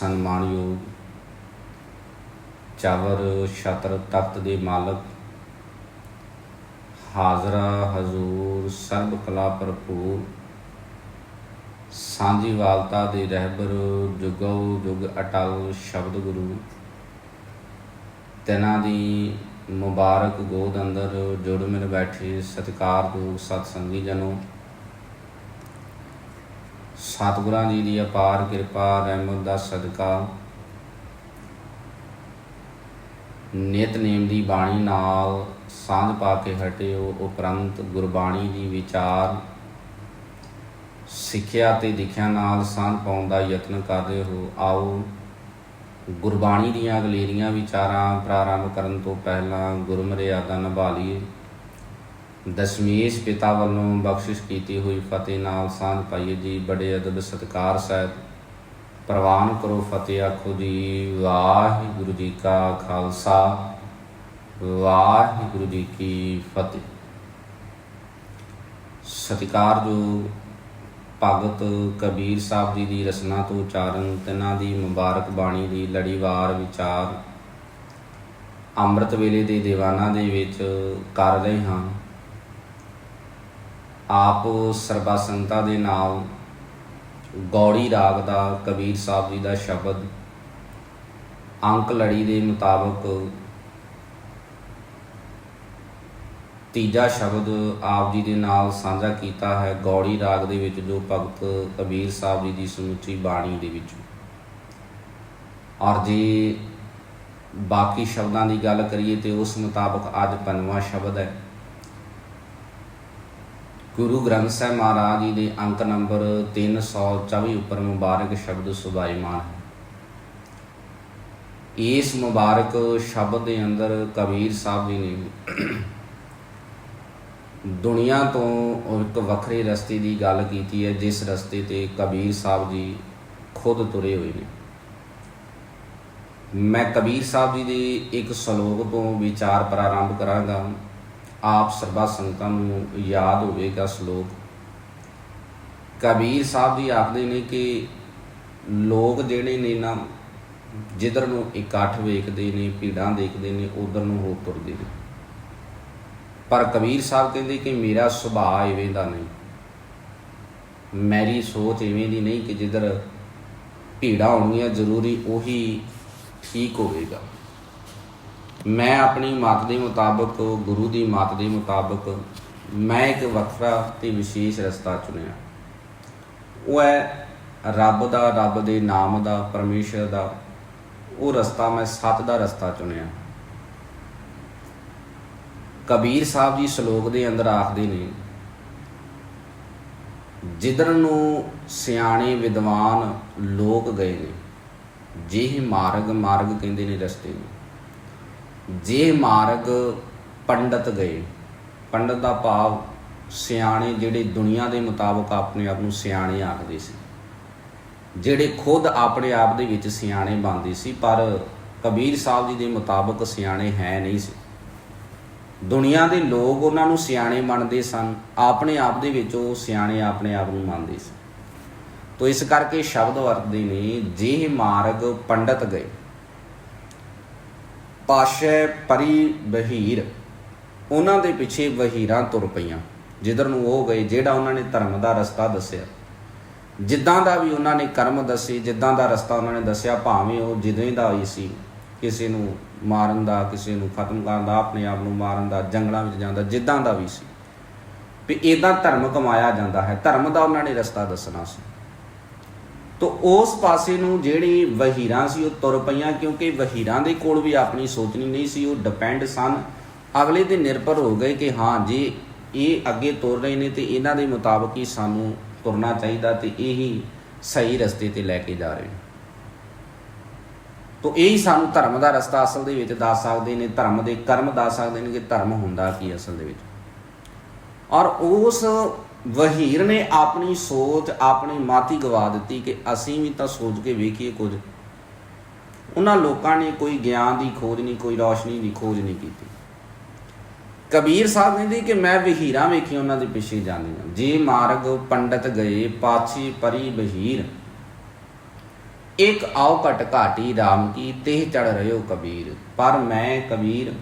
ਸਨਮਾਨਯੋਗ ਚਾਵਰ, ਛਤਰ, ਤਖਤ ਦੇ ਮਾਲਕ, ਹਾਜ਼ਰਾ, ਹਜ਼ੂਰ, ਸਰਬ ਕਲਾ ਭਰਪੂਰ ਸਾਂਝੀ ਵਾਲਤਾ ਦੇ ਰਹਿਬਰ ਜੁਗੋ ਜੁਗ ਅਟਲ, ਸ਼ਬਦ ਗੁਰੂ, ਤਿਨਾਂ ਦੀ ਮੁਬਾਰਕ ਗੋਦ ਅੰਦਰ ਜੁੜ ਮਿਲ ਬੈਠੇ ਸਤਿਕਾਰਯੋਗ ਸਤਸੰਗੀ ਜਨੋ ਸਤਿਗੁਰਾਂ ਜੀ ਦੀ ਅਪਾਰ ਕਿਰਪਾ, ਰਹਿਮਤ ਦਾ ਸਦਕਾ। ਨਿਤਨੇਮ ਦੀ ਬਾਣੀ ਨਾਲ ਸਾਂਝ ਪਾ ਕੇ ਹਟਿਓ, ਉਪਰੰਤ ਗੁਰਬਾਣੀ ਦੀ ਵਿਚਾਰ। ਸਿੱਖਿਆ ਤੇ ਦਿਖਿਆ ਨਾਲ ਸਾਂਝ ਪਾਉਣ ਦਾ ਯਤਨ ਕਰਦੇ ਹੋ, ਆਓ। ਗੁਰਬਾਣੀ ਦੀਆਂ ਅਗਲੇਰੀਆਂ ਵਿਚਾਰਾਂ ਪ੍ਰਾਰੰਭ ਕਰਨ ਤੋਂ ਪਹਿਲਾਂ ਗੁਰਮਰਿਆਦਾ ਨਿਭਾ ਲਈਏ। ਦਸ਼ਮੇਸ਼ ਪਿਤਾ ਵੱਲੋਂ ਬਖਸ਼ਿਸ਼ ਕੀਤੀ ਹੋਈ ਫਤਿਹ ਨਾਲ ਸਾਂਝ ਪਾਈਏ ਜੀ। ਬੜੇ ਅਦਬ ਸਤਿਕਾਰ ਸਾਹਿਬ ਪ੍ਰਵਾਨ ਕਰੋ ਫਤਿਹ। ਆਖੋ ਜੀ, ਵਾਹਿਗੁਰੂ ਜੀ ਕਾ ਖਾਲਸਾ, ਵਾਹਿਗੁਰੂ ਜੀ ਕੀ ਫਤਿਹ। ਸਤਿਕਾਰ ਜੋ ਭਗਤ ਕਬੀਰ ਸਾਹਿਬ ਜੀ ਦੀ ਰਚਨਾ ਤੋਂ ਉਚਾਰਨ, ਤਿਨਾਂ ਦੀ ਮੁਬਾਰਕ ਬਾਣੀ ਦੀ ਲੜੀਵਾਰ ਵਿਚਾਰ ਅੰਮ੍ਰਿਤ ਵੇਲੇ ਦੇ ਦੀਵਾਨਾਂ ਦੇ ਵਿੱਚ ਕਰ ਰਹੇ ਹਾਂ। ਆਪ ਸਰਬਾ ਸੰਗਤਾਂ ਦੇ ਨਾਲ ਗੌੜੀ ਰਾਗ ਦਾ ਕਬੀਰ ਸਾਹਿਬ ਜੀ ਦਾ ਸ਼ਬਦ ਅੰਕ ਲੜੀ ਦੇ ਮੁਤਾਬਕ ਤੀਜਾ ਸ਼ਬਦ ਆਪ ਜੀ ਦੇ ਨਾਲ ਸਾਂਝਾ ਕੀਤਾ ਹੈ ਗੌੜੀ ਰਾਗ ਦੇ ਵਿੱਚ ਜੋ ਭਗਤ ਕਬੀਰ ਸਾਹਿਬ ਜੀ ਦੀ ਸਮੁੱਚੀ ਬਾਣੀ ਦੇ ਵਿੱਚ। ਔਰ ਜੇ ਬਾਕੀ ਸ਼ਬਦਾਂ ਦੀ ਗੱਲ ਕਰੀਏ ਤੇ ਉਸ ਮੁਤਾਬਕ ਅੱਜ ਪੰਜਵਾਂ ਸ਼ਬਦ ਹੈ। ਗੁਰੂ ਗ੍ਰੰਥ ਸਾਹਿਬ ਮਹਾਰਾਜ ਜੀ ਦੇ ਅੰਕ ਨੰਬਰ 324 ਉੱਪਰ ਮੁਬਾਰਕ ਸ਼ਬਦ ਸੁਭਾਈਮਾਨ ਹੈ। ਇਸ ਮੁਬਾਰਕ ਸ਼ਬਦ ਦੇ ਅੰਦਰ ਕਬੀਰ ਸਾਹਿਬ ਜੀ ਨੇ ਦੁਨੀਆ ਤੋਂ ਇੱਕ ਵੱਖਰੇ ਰਸਤੇ ਦੀ ਗੱਲ ਕੀਤੀ ਹੈ, ਜਿਸ ਰਸਤੇ ਤੇ ਕਬੀਰ ਸਾਹਿਬ ਜੀ ਖੁਦ ਤੁਰੇ ਹੋਏ ਨੇ। ਮੈਂ ਕਬੀਰ ਸਾਹਿਬ ਜੀ ਦੇ ਇੱਕ ਸ਼ਲੋਕ ਤੋਂ ਵਿਚਾਰ ਪ੍ਰਾਰੰਭ ਕਰਾਂਗਾ। ਆਪ ਸਰਬਾ ਸੰਗਤਾਂ ਨੂੰ ਯਾਦ ਹੋਵੇਗਾ ਸ਼ਲੋਕ। ਕਬੀਰ ਸਾਹਿਬ ਜੀ ਆਖਦੇ ਨੇ ਕਿ ਲੋਕ ਜਿਹੜੇ ਨੇ ਨਾ, ਜਿੱਧਰ ਨੂੰ ਇਕੱਠ ਵੇਖਦੇ ਨੇ, ਭੀੜਾਂ ਦੇਖਦੇ ਨੇ, ਉਧਰ ਨੂੰ ਹੋ ਤੁਰਦੇ ਨੇ। ਪਰ ਕਬੀਰ ਸਾਹਿਬ ਕਹਿੰਦੇ ਕਿ ਮੇਰਾ ਸੁਭਾਅ ਇਵੇਂ ਦਾ ਨਹੀਂ। ਮੇਰੀ ਸੋਚ ਇਵੇਂ ਦੀ ਨਹੀਂ ਕਿ ਜਿੱਧਰ ਭੀੜਾਂ ਹੋਣਗੀਆਂ, ਜ਼ਰੂਰੀ ਉਹੀ ਠੀਕ ਹੋਵੇਗਾ। ਮੈਂ ਆਪਣੀ ਮਤ ਦੇ ਮੁਤਾਬਕ, ਗੁਰੂ ਦੀ ਮਤ ਦੇ ਮੁਤਾਬਕ ਮੈਂ ਇੱਕ ਵੱਖਰਾ ਤੇ ਵਿਸ਼ੇਸ਼ ਰਸਤਾ ਚੁਣਿਆ। ਉਹ ਹੈ ਰੱਬ ਦਾ, ਰੱਬ ਦੇ ਨਾਮ ਦਾ, ਪਰਮੇਸ਼ਰ ਦਾ। ਉਹ ਰਸਤਾ ਮੈਂ ਸੱਤ ਦਾ ਰਸਤਾ ਚੁਣਿਆ। ਕਬੀਰ ਸਾਹਿਬ ਜੀ ਸ਼ਲੋਕ ਦੇ ਅੰਦਰ ਆਖਦੇ ਨੇ, ਜਿੱਧਰ ਨੂੰ ਸਿਆਣੇ ਵਿਦਵਾਨ ਲੋਕ ਗਏ ਨੇ, ਜਿਹੇ ਮਾਰਗ ਮਾਰਗ ਕਹਿੰਦੇ ਨੇ ਰਸਤੇ ਨੂੰ। ਜੇ ਮਾਰਗ ਪੰਡਤ ਗਏ, ਪੰਡਤ ਦਾ ਭਾਵ ਸਿਆਣੇ ਜਿਹੜੇ ਦੁਨੀਆ ਦੇ ਮੁਤਾਬਕ ਆਪਣੇ ਆਪ ਨੂੰ ਸਿਆਣੇ ਆਖਦੇ ਸੀ। ਜਿਹੜੇ ਖੁਦ ਆਪਣੇ ਆਪ ਦੇ ਵਿੱਚ ਸਿਆਣੇ ਬਣਦੇ ਸੀ, ਪਰ ਕਬੀਰ ਸਾਹਿਬ ਜੀ ਦੇ ਮੁਤਾਬਕ ਸਿਆਣੇ ਹੈ ਨਹੀਂ ਸੀ। ਦੁਨੀਆ ਦੇ ਲੋਕ ਉਹਨਾਂ ਨੂੰ ਸਿਆਣੇ ਮੰਨਦੇ ਸਨ, ਆਪਣੇ ਆਪ ਦੇ ਵਿੱਚ ਉਹ ਸਿਆਣੇ ਆਪਣੇ ਆਪ ਨੂੰ ਮੰਨਦੇ ਸੀ। ਤੋ ਇਸ ਕਰਕੇ ਸ਼ਬਦ ਵਰਤਦੇ ਨੇ, ਜੇ ਮਾਰਗ ਪੰਡਤ ਗਏ ਪਾਸ਼ੇ ਪਰੀ ਬਹੀਰ ਉਹਨਾਂ ਦੇ ਪਿੱਛੇ ਵਹੀਰਾਂ ਤੁਰ ਪਈਆਂ। ਜਿੱਧਰ ਨੂੰ ਉਹ ਗਏ, ਜਿਹੜਾ ਉਹਨਾਂ ਨੇ ਧਰਮ ਦਾ ਰਸਤਾ ਦੱਸਿਆ। ਜਿੱਦਾਂ ਦਾ ਵੀ ਉਹਨਾਂ ਨੇ ਕਰਮ ਦੱਸੇ, ਜਿੱਦਾਂ ਦਾ ਰਸਤਾ ਉਹਨਾਂ ਨੇ ਦੱਸਿਆ, ਭਾਵੇਂ ਉਹ ਜਿਵੇਂ ਦਾ ਹੀ ਸੀ। ਕਿਸੇ ਨੂੰ ਮਾਰਨ ਦਾ, ਕਿਸੇ ਨੂੰ ਖਤਮ ਕਰਨ ਦਾ, ਆਪਣੇ ਆਪ ਨੂੰ ਮਾਰਨ ਦਾ, ਜੰਗਲਾਂ ਵਿੱਚ ਜਾਂਦਾ ਜਿੱਦਾਂ ਦਾ ਵੀ ਸੀ। ਵੀ ਇਦਾਂ ਧਰਮ ਕਮਾਇਆ ਜਾਂਦਾ ਹੈ। ਧਰਮ ਦਾ ਉਹਨਾਂ ਨੇ ਰਸਤਾ ਦੱਸਣਾ ਸੀ। ਤੋ ਉਸ ਪਾਸੇ ਨੂੰ ਜਿਹੜੀ ਵਹੀਰਾਂ ਸੀ ਉਹ ਤੁਰ ਪਈਆਂ ਕਿਉਂਕਿ ਵਹੀਰਾਂ ਦੇ ਕੋਲ ਵੀ ਆਪਣੀ ਸੋਚਣੀ ਨਹੀਂ ਸੀ, ਉਹ ਡਿਪੈਂਡ ਸਨ। ਅਗਲੇ ਤੇ ਨਿਰਭਰ ਹੋ ਗਏ ਕਿ ਹਾਂ, ਜੇ ਇਹ ਅੱਗੇ ਤੁਰ ਰਹੇ ਨੇ ਤੇ ਇਹਨਾਂ ਦੇ ਮੁਤਾਬਕ ਹੀ ਸਾਨੂੰ ਤੁਰਨਾ ਚਾਹੀਦਾ ਤੇ ਇਹੀ ਸਹੀ ਰਸਤੇ ਤੇ ਲੈ ਕੇ ਜਾ ਰਹੇ ਨੇ। ਤੋ ਇਹ ਹੀ ਸਾਨੂੰ ਧਰਮ ਦਾ ਰਸਤਾ ਅਸਲ ਦੇ ਵਿੱਚ ਦੱਸ ਸਕਦੇ ਨੇ, ਧਰਮ ਦੇ ਕਰਮ ਦੱਸ ਸਕਦੇ ਨੇ ਕਿ ਧਰਮ ਹੁੰਦਾ ਕੀ ਅਸਲ ਦੇ ਵਿੱਚ। ਔਰ ਉਸ ਵਹੀਰ ਨੇ ਆਪਣੀ ਸੋਚ, ਆਪਣੀ ਮਾਤੀ ਗਵਾ ਦਿੱਤੀ ਕਿ ਅਸੀਂ ਵੀ ਤਾਂ ਸੋਚ ਕੇ ਵੇਖੀਏ ਕੁਝ। ਉਹਨਾਂ ਲੋਕਾਂ ਨੇ ਕੋਈ ਗਿਆਨ ਦੀ ਖੋਜ ਨਹੀਂ, ਕੋਈ ਰੌਸ਼ਨੀ ਦੀ ਖੋਜ ਨਹੀਂ ਕੀਤੀ। ਕਬੀਰ ਸਾਹਿਬ ਕਹਿੰਦੇ ਕਿ ਮੈਂ ਵਹੀਰਾਂ ਵੇਖੀ ਉਹਨਾਂ ਦੇ ਪਿੱਛੇ ਜਾਂਦੀਆਂ। ਜੇ ਮਾਰਗ ਪੰਡਤ ਗਏ, ਪਾਛੀ ਪਰੀ ਵਹੀਰ ਇੱਕ ਆਓ ਘਟ ਘਾਟੀ RAM ਕੀ, ਤੇਹ ਚੜ ਰਿਓ ਕਬੀਰ। ਪਰ ਮੈਂ ਕਬੀਰ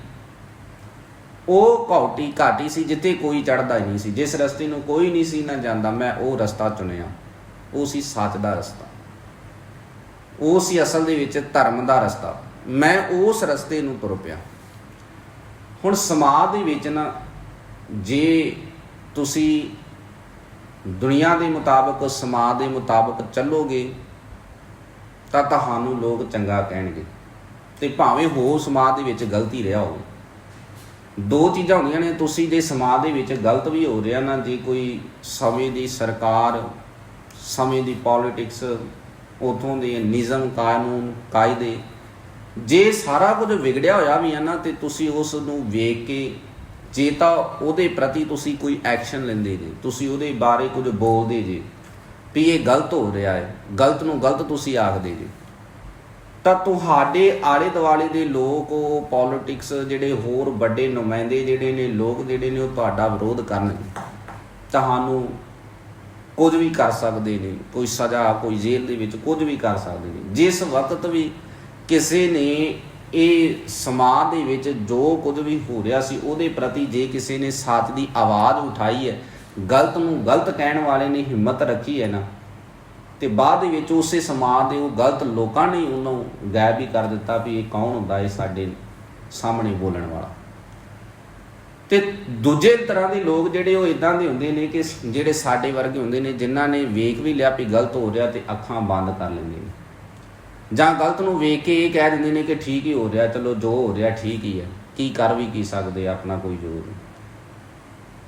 ਉਹ ਘਾਟੀ ਘਾਟੀ ਸੀ ਜਿੱਥੇ ਕੋਈ ਚੜਦਾ ਹੀ ਨਹੀਂ ਸੀ। ਜਿਸ ਰਸਤੇ ਨੂੰ ਕੋਈ ਨਹੀਂ ਸੀ ਨਾ ਜਾਂਦਾ, ਮੈਂ ਉਹ ਰਸਤਾ ਚੁਣਿਆ। ਉਹ ਸੀ ਸੱਚ ਦਾ ਰਸਤਾ। ਉਹ ਸੀ ਅਸਲ ਦੇ ਵਿੱਚ ਧਰਮ ਦਾ ਰਸਤਾ। ਮੈਂ ਉਸ ਰਸਤੇ ਨੂੰ ਤੁਰ ਪਿਆ ਹੁਣ ਸਮਾਜ ਦੇ ਵਿੱਚ ਨਾ, ਜੇ ਤੁਸੀਂ ਦੁਨੀਆ ਦੇ ਮੁਤਾਬਕ, ਸਮਾਜ ਦੇ ਮੁਤਾਬਕ ਚੱਲੋਗੇ, ਤਾਂ ਤੁਹਾਨੂੰ ਲੋਕ ਚੰਗਾ ਕਹਿਣਗੇ। ਤੇ ਭਾਵੇਂ ਹੋ ਸਮਾਜ ਦੇ ਵਿੱਚ ਗਲਤੀ ਰਿਹਾ ਹੋਵੇ। ਦੋ ਚੀਜ਼ਾਂ ਹੁੰਦੀਆਂ ਨੇ, ਤੁਸੀਂ ਜੇ ਸਮਾਜ ਦੇ ਵਿੱਚ ਗਲਤ ਵੀ ਹੋ ਰਿਹਾ ਨਾ, ਜੇ ਕੋਈ ਸਮੇਂ ਦੀ ਸਰਕਾਰ, ਸਮੇਂ ਦੀ ਪੋਲਿਟਿਕਸ ਉਥੋਂ ਦੇ ਨਿਯਮ ਕਾਨੂੰਨ, ਕਾਇਦੇ, ਜੇ ਸਾਰਾ ਕੁਝ ਵਿਗੜਿਆ ਹੋਇਆ ਵੀ ਹੈ ਨਾ, ਤੇ ਤੁਸੀਂ ਉਸ ਨੂੰ ਵੇਖ ਕੇ ਜੇ ਤਾਂ ਉਹਦੇ ਪ੍ਰਤੀ ਤੁਸੀਂ ਕੋਈ ਐਕਸ਼ਨ ਲੈਂਦੇ ਜੇ, ਤੁਸੀਂ ਉਹਦੇ ਬਾਰੇ ਕੁਝ ਬੋਲਦੇ ਜੇ, ਵੀ ਇਹ ਗਲਤ ਹੋ ਰਿਹਾ ਹੈ, ਗਲਤ ਨੂੰ ਗਲਤ ਤੁਸੀਂ ਆਖਦੇ ਜੇ। ਤਾਂ ਤੁਹਾਡੇ ਆਲੇ ਦੁਆਲੇ ਦੇ ਲੋਕ, ਉਹ ਪੋਲਿਟਿਕਸ ਜਿਹੜੇ ਹੋਰ ਵੱਡੇ ਨੁਮਾਇੰਦੇ ਜਿਹੜੇ ਨੇ, ਲੋਕ ਜਿਹੜੇ ਨੇ, ਉਹ ਤੁਹਾਡਾ ਵਿਰੋਧ ਕਰਨਗੇ। ਤੁਹਾਨੂੰ ਕੁਝ ਵੀ ਕਰ ਸਕਦੇ ਨੇ, ਕੋਈ ਸਜ਼ਾ, ਕੋਈ ਜੇਲ੍ਹ ਦੇ ਵਿੱਚ ਕੁਝ ਵੀ ਕਰ ਸਕਦੇ ਨੇ। ਜਿਸ ਵਕਤ ਵੀ ਕਿਸੇ ਨੇ ਇਹ ਸਮਾਜ ਦੇ ਵਿੱਚ ਜੋ ਕੁਝ ਵੀ ਹੋ ਰਿਹਾ ਸੀ, ਉਹਦੇ ਪ੍ਰਤੀ ਜੇ ਕਿਸੇ ਨੇ ਸਾਥ ਦੀ ਆਵਾਜ਼ ਉਠਾਈ ਹੈ, ਗਲਤ ਨੂੰ ਗਲਤ ਕਹਿਣ ਵਾਲੇ ਨੇ ਹਿੰਮਤ ਰੱਖੀ ਹੈ ਨਾ ਤੇ ਬਾਅਦ ਦੇ ਵਿੱਚ ਉਸੇ ਸਮਾਜ ਦੇ ਉਹ ਗਲਤ ਲੋਕਾਂ ਨੇ ਉਹਨੂੰ ਗਾਇਬ ਵੀ ਕਰ ਦਿੱਤਾ ਵੀ ਇਹ ਕੌਣ ਹੁੰਦਾ ਇਹ ਸਾਡੇ ਸਾਹਮਣੇ ਬੋਲਣ ਵਾਲਾ। ਤੇ ਦੂਜੇ ਤਰ੍ਹਾਂ ਦੇ ਲੋਕ ਜਿਹੜੇ ਉਹ ਇਦਾਂ ਦੇ ਹੁੰਦੇ ਨੇ ਕਿ ਜਿਹੜੇ ਸਾਡੇ ਵਰਗੇ ਹੁੰਦੇ ਨੇ ਜਿਨ੍ਹਾਂ ਨੇ ਵੇਖ ਵੀ ਲਿਆ ਵੀ ਗਲਤ ਹੋ ਰਿਹਾ ਤੇ ਅੱਖਾਂ ਬੰਦ ਕਰ ਲੈਂਦੇ ਨੇ। ਜਾਂ ਗਲਤ ਨੂੰ ਵੇਖ ਕੇ ਇਹ ਕਹਿ ਦਿੰਦੇ ਨੇ ਕਿ ਠੀਕ ਹੀ ਹੋ ਰਿਹਾ ਚਲੋ ਜੋ ਹੋ ਰਿਹਾ ਠੀਕ ਹੀ ਹੈ ਕੀ ਕਰ ਵੀ ਕੀ ਸਕਦੇ ਆ, ਆਪਣਾ ਕੋਈ ਜ਼ੋਰ ਨਹੀਂ।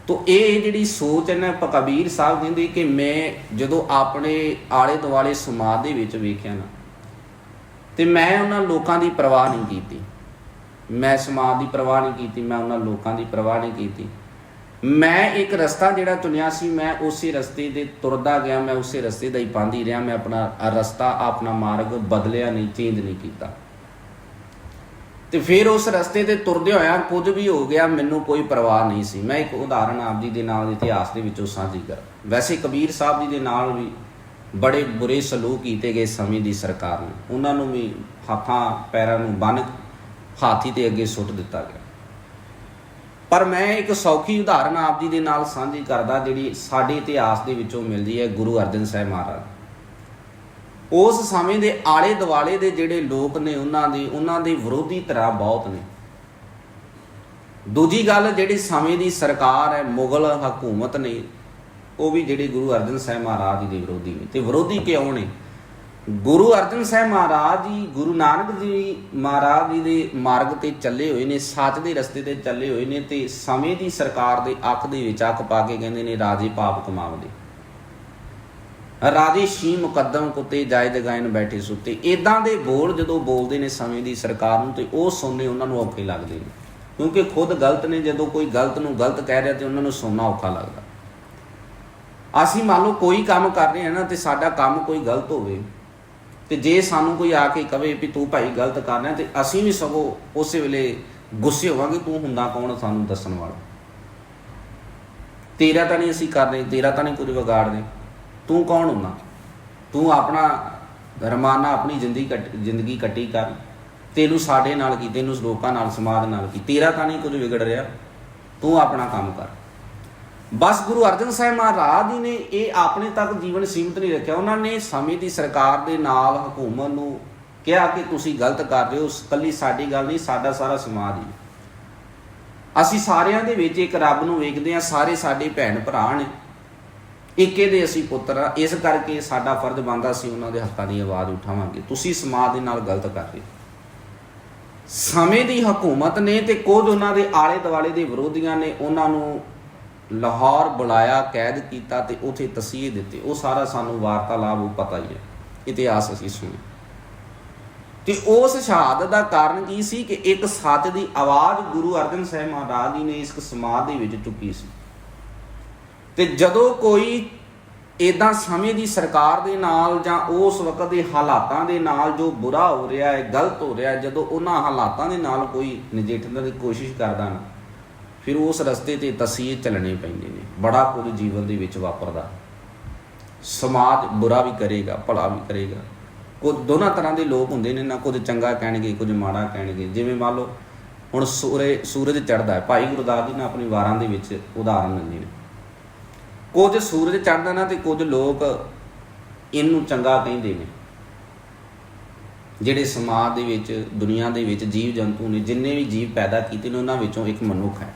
ਤੋ ਇਹ ਜਿਹੜੀ ਸੋਚ ਹੈ ਨਾ ਪ- ਕਬੀਰ ਸਾਹਿਬ ਕਹਿੰਦੇ ਕਿ ਮੈਂ ਜਦੋਂ ਆਪਣੇ ਆਲੇ ਦੁਆਲੇ ਸਮਾਜ ਦੇ ਵਿੱਚ ਵੇਖਿਆ ਨਾ, ਤੇ ਮੈਂ ਉਹਨਾਂ ਲੋਕਾਂ ਦੀ ਪਰਵਾਹ ਨਹੀਂ ਕੀਤੀ। ਮੈਂ ਸਮਾਜ ਦੀ ਪਰਵਾਹ ਨਹੀਂ ਕੀਤੀ, ਮੈਂ ਉਹਨਾਂ ਲੋਕਾਂ ਦੀ ਪਰਵਾਹ ਨਹੀਂ ਕੀਤੀ। ਮੈਂ ਇੱਕ ਰਸਤਾ ਜਿਹੜਾ ਚੁਣਿਆ ਸੀ, ਮੈਂ ਉਸੇ ਰਸਤੇ ਦੇ ਤੁਰਦਾ ਗਿਆ, ਮੈਂ ਉਸੇ ਰਸਤੇ ਦਾ ਹੀ ਪਾਉਂਦੀ ਰਿਹਾ, ਮੈਂ ਆਪਣਾ ਰਸਤਾ, ਆਪਣਾ ਮਾਰਗ ਬਦਲਿਆ ਨਹੀਂ, ਚੇਂਜ ਨਹੀਂ ਕੀਤਾ। ਤੇ ਫਿਰ ਉਸ ਰਸਤੇ ਤੇ ਤੁਰਦੇ ਹੋਇਆ ਕੁਝ ਵੀ ਹੋ ਗਿਆ, ਮੈਨੂੰ ਕੋਈ ਪਰਵਾਹ ਨਹੀਂ ਸੀ। ਮੈਂ ਇੱਕ ਉਦਾਹਰਣ ਆਪ ਜੀ ਦੇ ਨਾਲ ਇਤਿਹਾਸ ਦੇ ਵਿੱਚੋਂ ਸਾਂਝੀ ਕਰ। ਵੈਸੇ ਕਬੀਰ ਸਾਹਿਬ ਜੀ ਦੇ ਨਾਲ ਵੀ ਬੜੇ ਬੁਰੇ ਸਲੂਕ ਕੀਤੇ ਗਏ ਸਮੇਂ ਦੀ ਸਰਕਾਰ ਨੇ। ਉਹਨਾਂ ਨੂੰ ਵੀ ਹੱਥਾਂ, ਪੈਰਾਂ ਨੂੰ ਬੰਨ ਹਾਥੀ ਤੇ ਅੱਗੇ ਸੁੱਟ ਦਿੱਤਾ ਗਿਆ। ਪਰ ਮੈਂ ਇੱਕ ਸੌਖੀ ਉਦਾਹਰਣ ਆਪ ਜੀ ਦੇ ਨਾਲ ਸਾਂਝੀ ਕਰਦਾ, ਜਿਹੜੀ ਸਾਡੇ ਇਤਿਹਾਸ ਦੇ ਵਿੱਚੋਂ ਮਿਲਦੀ ਹੈ ਗੁਰੂ ਅਰਜਨ ਸਾਹਿਬ ਮਹਾਰਾਜ। ਉਸ ਸਮੇਂ ਦੇ ਆਲੇ ਦੁਆਲੇ ਦੇ ਜਿਹੜੇ ਲੋਕ ਨੇ ਉਹਨਾਂ ਦੇ ਉਹਨਾਂ ਦੇ ਵਿਰੋਧੀ ਤਰ੍ਹਾਂ ਬਹੁਤ ਨੇ। ਦੂਜੀ ਗੱਲ ਜਿਹੜੀ ਸਮੇਂ ਦੀ ਸਰਕਾਰ ਹੈ, ਮੁਗਲ ਹਕੂਮਤ ਨੇ, ਉਹ ਵੀ ਜਿਹੜੇ ਗੁਰੂ ਅਰਜਨ ਸਾਹਿਬ ਮਹਾਰਾਜ ਜੀ ਦੇ ਵਿਰੋਧੀ ਨੇ। ਤੇ ਵਿਰੋਧੀ ਕਿਉਂ ਨੇ? ਗੁਰੂ ਅਰਜਨ ਸਾਹਿਬ ਮਹਾਰਾਜ ਜੀ, ਗੁਰੂ ਨਾਨਕ ਜੀ ਮਹਾਰਾਜ ਜੀ ਦੇ ਮਾਰਗ ਤੇ ਚੱਲੇ ਹੋਏ ਨੇ, ਸੱਚ ਦੇ ਰਸਤੇ ਤੇ ਚੱਲੇ ਹੋਏ ਨੇ ਤੇ ਸਮੇਂ ਦੀ ਸਰਕਾਰ ਦੇ ਅੱਖ ਦੇ ਵਿੱਚ ਅੱਖ ਪਾ ਕੇ ਕਹਿੰਦੇ ਨੇ, ਰਾਜੇ ਪਾਪ ਕਮਾਵਦੇ ਰਾਜੇ ਸ਼ੀ ਮੁਕੱਦਮ ਕੁੱਤੇ ਜਾਇਦ ਗਾਇਨ ਬੈਠੇ ਸੁੱਤੇ। ਇਦਾਂ ਦੇ ਬੋਲ ਜਦੋਂ ਬੋਲਦੇ ਨੇ ਸਮੇਂ ਦੀ ਸਰਕਾਰ ਨੂੰ ਤੇ ਉਹ ਸੁਣਨੇ ਉਹਨਾਂ ਨੂੰ ਔਖੇ ਲੱਗਦੇ ਨੇ। ਕਿਉਂਕਿ ਖੁਦ ਗਲਤ ਨੇ, ਜਦੋਂ ਕੋਈ ਗਲਤ ਨੂੰ ਗਲਤ ਕਹਿ ਰਿਹਾ ਤੇ ਉਹਨਾਂ ਨੂੰ ਸੁਣਨਾ ਔਖਾ ਲੱਗਦਾ। ਅਸੀਂ ਮੰਨ ਲਓ ਕੋਈ ਕੰਮ ਕਰ ਰਹੇ ਹਾਂ ਨਾ ਤੇ ਸਾਡਾ ਕੰਮ ਕੋਈ ਗਲਤ ਹੋਵੇ ਤੇ ਜੇ ਸਾਨੂੰ ਕੋਈ ਆ ਕੇ ਕਵੇ ਵੀ ਤੂੰ ਭਾਈ ਗਲਤ ਕਰ ਰਿਹਾ ਤੇ ਅਸੀਂ ਵੀ ਸਗੋਂ ਉਸੇ ਵੇਲੇ ਗੁੱਸੇ ਹੋਵਾਂਗੇ, ਤੂੰ ਹੁੰਦਾ ਕੌਣ ਸਾਨੂੰ ਦੱਸਣ ਵਾਲਾ। ਤੇਰਾ ਤਾਂ ਨਹੀਂ ਅਸੀਂ ਕਰ ਰਹੇ, ਤੇਰਾ ਤਾਂ ਨਹੀਂ ਕੁਝ ਵਿਗਾੜ ਰਹੇ ਤੂੰ ਕੌਣ ਹੁੰਦਾ? ਤੂੰ ਆਪਣਾ ਰਮਾਨਾ, ਆਪਣੀ ਜ਼ਿੰਦਗੀ ਕੱਟ, ਜ਼ਿੰਦਗੀ ਕੱਟੀ ਕਰ। ਤੈਨੂੰ ਸਾਡੇ ਨਾਲ ਕੀ, ਤੈਨੂੰ ਲੋਕਾਂ ਨਾਲ, ਸਮਾਜ ਨਾਲ ਕੀ? ਤੇਰਾ ਤਾਂ ਨਹੀਂ ਕੁਝ ਵਿਗੜ ਰਿਹਾ। ਤੂੰ ਆਪਣਾ ਕੰਮ ਕਰ। ਬਸ ਗੁਰੂ ਅਰਜਨ ਸਾਹਿਬ ਮਹਾਰਾਜ ਜੀ ਨੇ ਇਹ ਆਪਣੇ ਤੱਕ ਜੀਵਨ ਸੀਮਿਤ ਨਹੀਂ ਰੱਖਿਆ। ਉਹਨਾਂ ਨੇ ਸਮੇਂ ਦੀ ਸਰਕਾਰ ਦੇ ਨਾਲ ਹਕੂਮਤ ਨੂੰ ਕਿਹਾ ਕਿ ਤੁਸੀਂ ਗਲਤ ਕਰ ਰਹੇ ਹੋ। ਕੱਲੀ ਸਾਡੀ ਗੱਲ ਨਹੀਂ, ਸਾਡਾ ਸਾਰਾ ਸਮਾਜ ਹੀ। ਅਸੀਂ ਸਾਰਿਆਂ ਦੇ ਵਿੱਚ ਇੱਕ ਰੱਬ ਨੂੰ ਵੇਖਦੇ ਹਾਂ। ਸਾਰੇ ਸਾਡੇ ਭੈਣ ਭਰਾ ਨੇ। ਇੱਕੇ ਦੇ ਅਸੀਂ ਪੁੱਤਰ ਆ, ਇਸ ਕਰਕੇ ਸਾਡਾ ਫਰਜ਼ ਬਣਦਾ ਸੀ ਉਹਨਾਂ ਦੇ ਹੱਕਾਂ ਦੀ ਆਵਾਜ਼ ਉਠਾਵਾਂਗੇ। ਤੁਸੀਂ ਸਮਾਜ ਦੇ ਨਾਲ ਗਲਤ ਕਰ ਰਹੇ ਹੋ। ਸਮੇਂ ਦੀ ਹਕੂਮਤ ਨੇ ਤੇ ਕੁਝ ਉਹਨਾਂ ਦੇ ਆਲੇ ਦੁਆਲੇ ਦੇ ਵਿਰੋਧੀਆਂ ਨੇ ਉਹਨਾਂ ਨੂੰ ਲਾਹੌਰ ਬੁਲਾਇਆ, ਕੈਦ ਕੀਤਾ ਤੇ ਉਥੇ ਤਸੀਹੇ ਦਿੱਤੇ। ਉਹ ਸਾਰਾ ਸਾਨੂੰ ਵਾਰਤਾਲਾਪ, ਉਹ ਪਤਾ ਹੀ ਹੈ। ਇਤਿਹਾਸ ਅਸੀਂ ਸੁਣਿਆ। ਤੇ ਉਸ ਸ਼ਹਾਦਤ ਦਾ ਕਾਰਨ ਕੀ ਸੀ ਕਿ ਇੱਕ ਸੱਚ ਦੀ ਆਵਾਜ਼ ਗੁਰੂ ਅਰਜਨ ਸਾਹਿਬ ਮਹਾਰਾਜ ਜੀ ਨੇ ਇਸ ਸਮਾਜ ਦੇ ਵਿੱਚ ਚੁੱਕੀ ਸੀ। ਤੇ ਜਦੋਂ ਕੋਈ ਇਦਾਂ ਸਮੇਂ ਦੀ ਸਰਕਾਰ ਦੇ ਨਾਲ ਜਾਂ ਉਸ ਵਕਤ ਦੇ ਹਾਲਾਤਾਂ ਦੇ ਨਾਲ ਜੋ ਬੁਰਾ ਹੋ ਰਿਹਾ ਹੈ, ਗਲਤ ਹੋ ਰਿਹਾ ਹੈ, ਜਦੋਂ ਉਹਨਾਂ ਹਾਲਾਤਾਂ ਦੇ ਨਾਲ ਕੋਈ ਨਜਿੱਠਣ ਦੀ ਕੋਸ਼ਿਸ਼ ਕਰਦਾ ਨਾ, ਫਿਰ ਉਸ ਰਸਤੇ ਤੇ ਤਸੀਹੇ ਚੱਲਣੇ ਪੈਂਦੇ ਨੇ। ਬੜਾ ਕੁਝ ਜੀਵਨ ਦੇ ਵਿੱਚ ਵਾਪਰਦਾ। ਸਮਾਜ ਬੁਰਾ ਵੀ ਕਰੇਗਾ, ਭਲਾ ਵੀ ਕਰੇਗਾ। ਕੁਝ ਦੋਨਾਂ ਤਰ੍ਹਾਂ ਦੇ ਲੋਕ ਹੁੰਦੇ ਨੇ ਨਾ, ਕੁਝ ਚੰਗਾ ਕਹਿਣਗੇ, ਕੁਝ ਮਾੜਾ ਕਹਿਣਗੇ। ਜਿਵੇਂ ਮੰਨ ਲਓ, ਹੁਣ ਸੂਰੇ ਸੂਰਜ ਚੜ੍ਹਦਾ ਹੈ। ਭਾਈ ਗੁਰਦਾਸ ਜੀ ਨੇ ਆਪਣੀ ਵਾਰਾਂ ਦੇ ਵਿੱਚ ਉਦਾਹਰਨ ਦਿੰਦੇ ਨੇ। ਕੁਝ ਸੂਰਜ ਚੜ੍ਹਦਾ ਨਾ ਤੇ ਕੁਝ ਲੋਕ ਇਹਨੂੰ ਚੰਗਾ ਕਹਿੰਦੇ ਨੇ। ਜਿਹੜੇ ਸਮਾਜ ਦੇ ਵਿੱਚ, ਦੁਨੀਆ ਦੇ ਵਿੱਚ ਜੀਵ ਜੰਤੂ ਨੇ, ਜਿੰਨੇ ਵੀ ਜੀਵ ਪੈਦਾ ਕੀਤੇ ਨੇ, ਉਹਨਾਂ ਵਿੱਚੋਂ ਇੱਕ ਮਨੁੱਖ ਹੈ।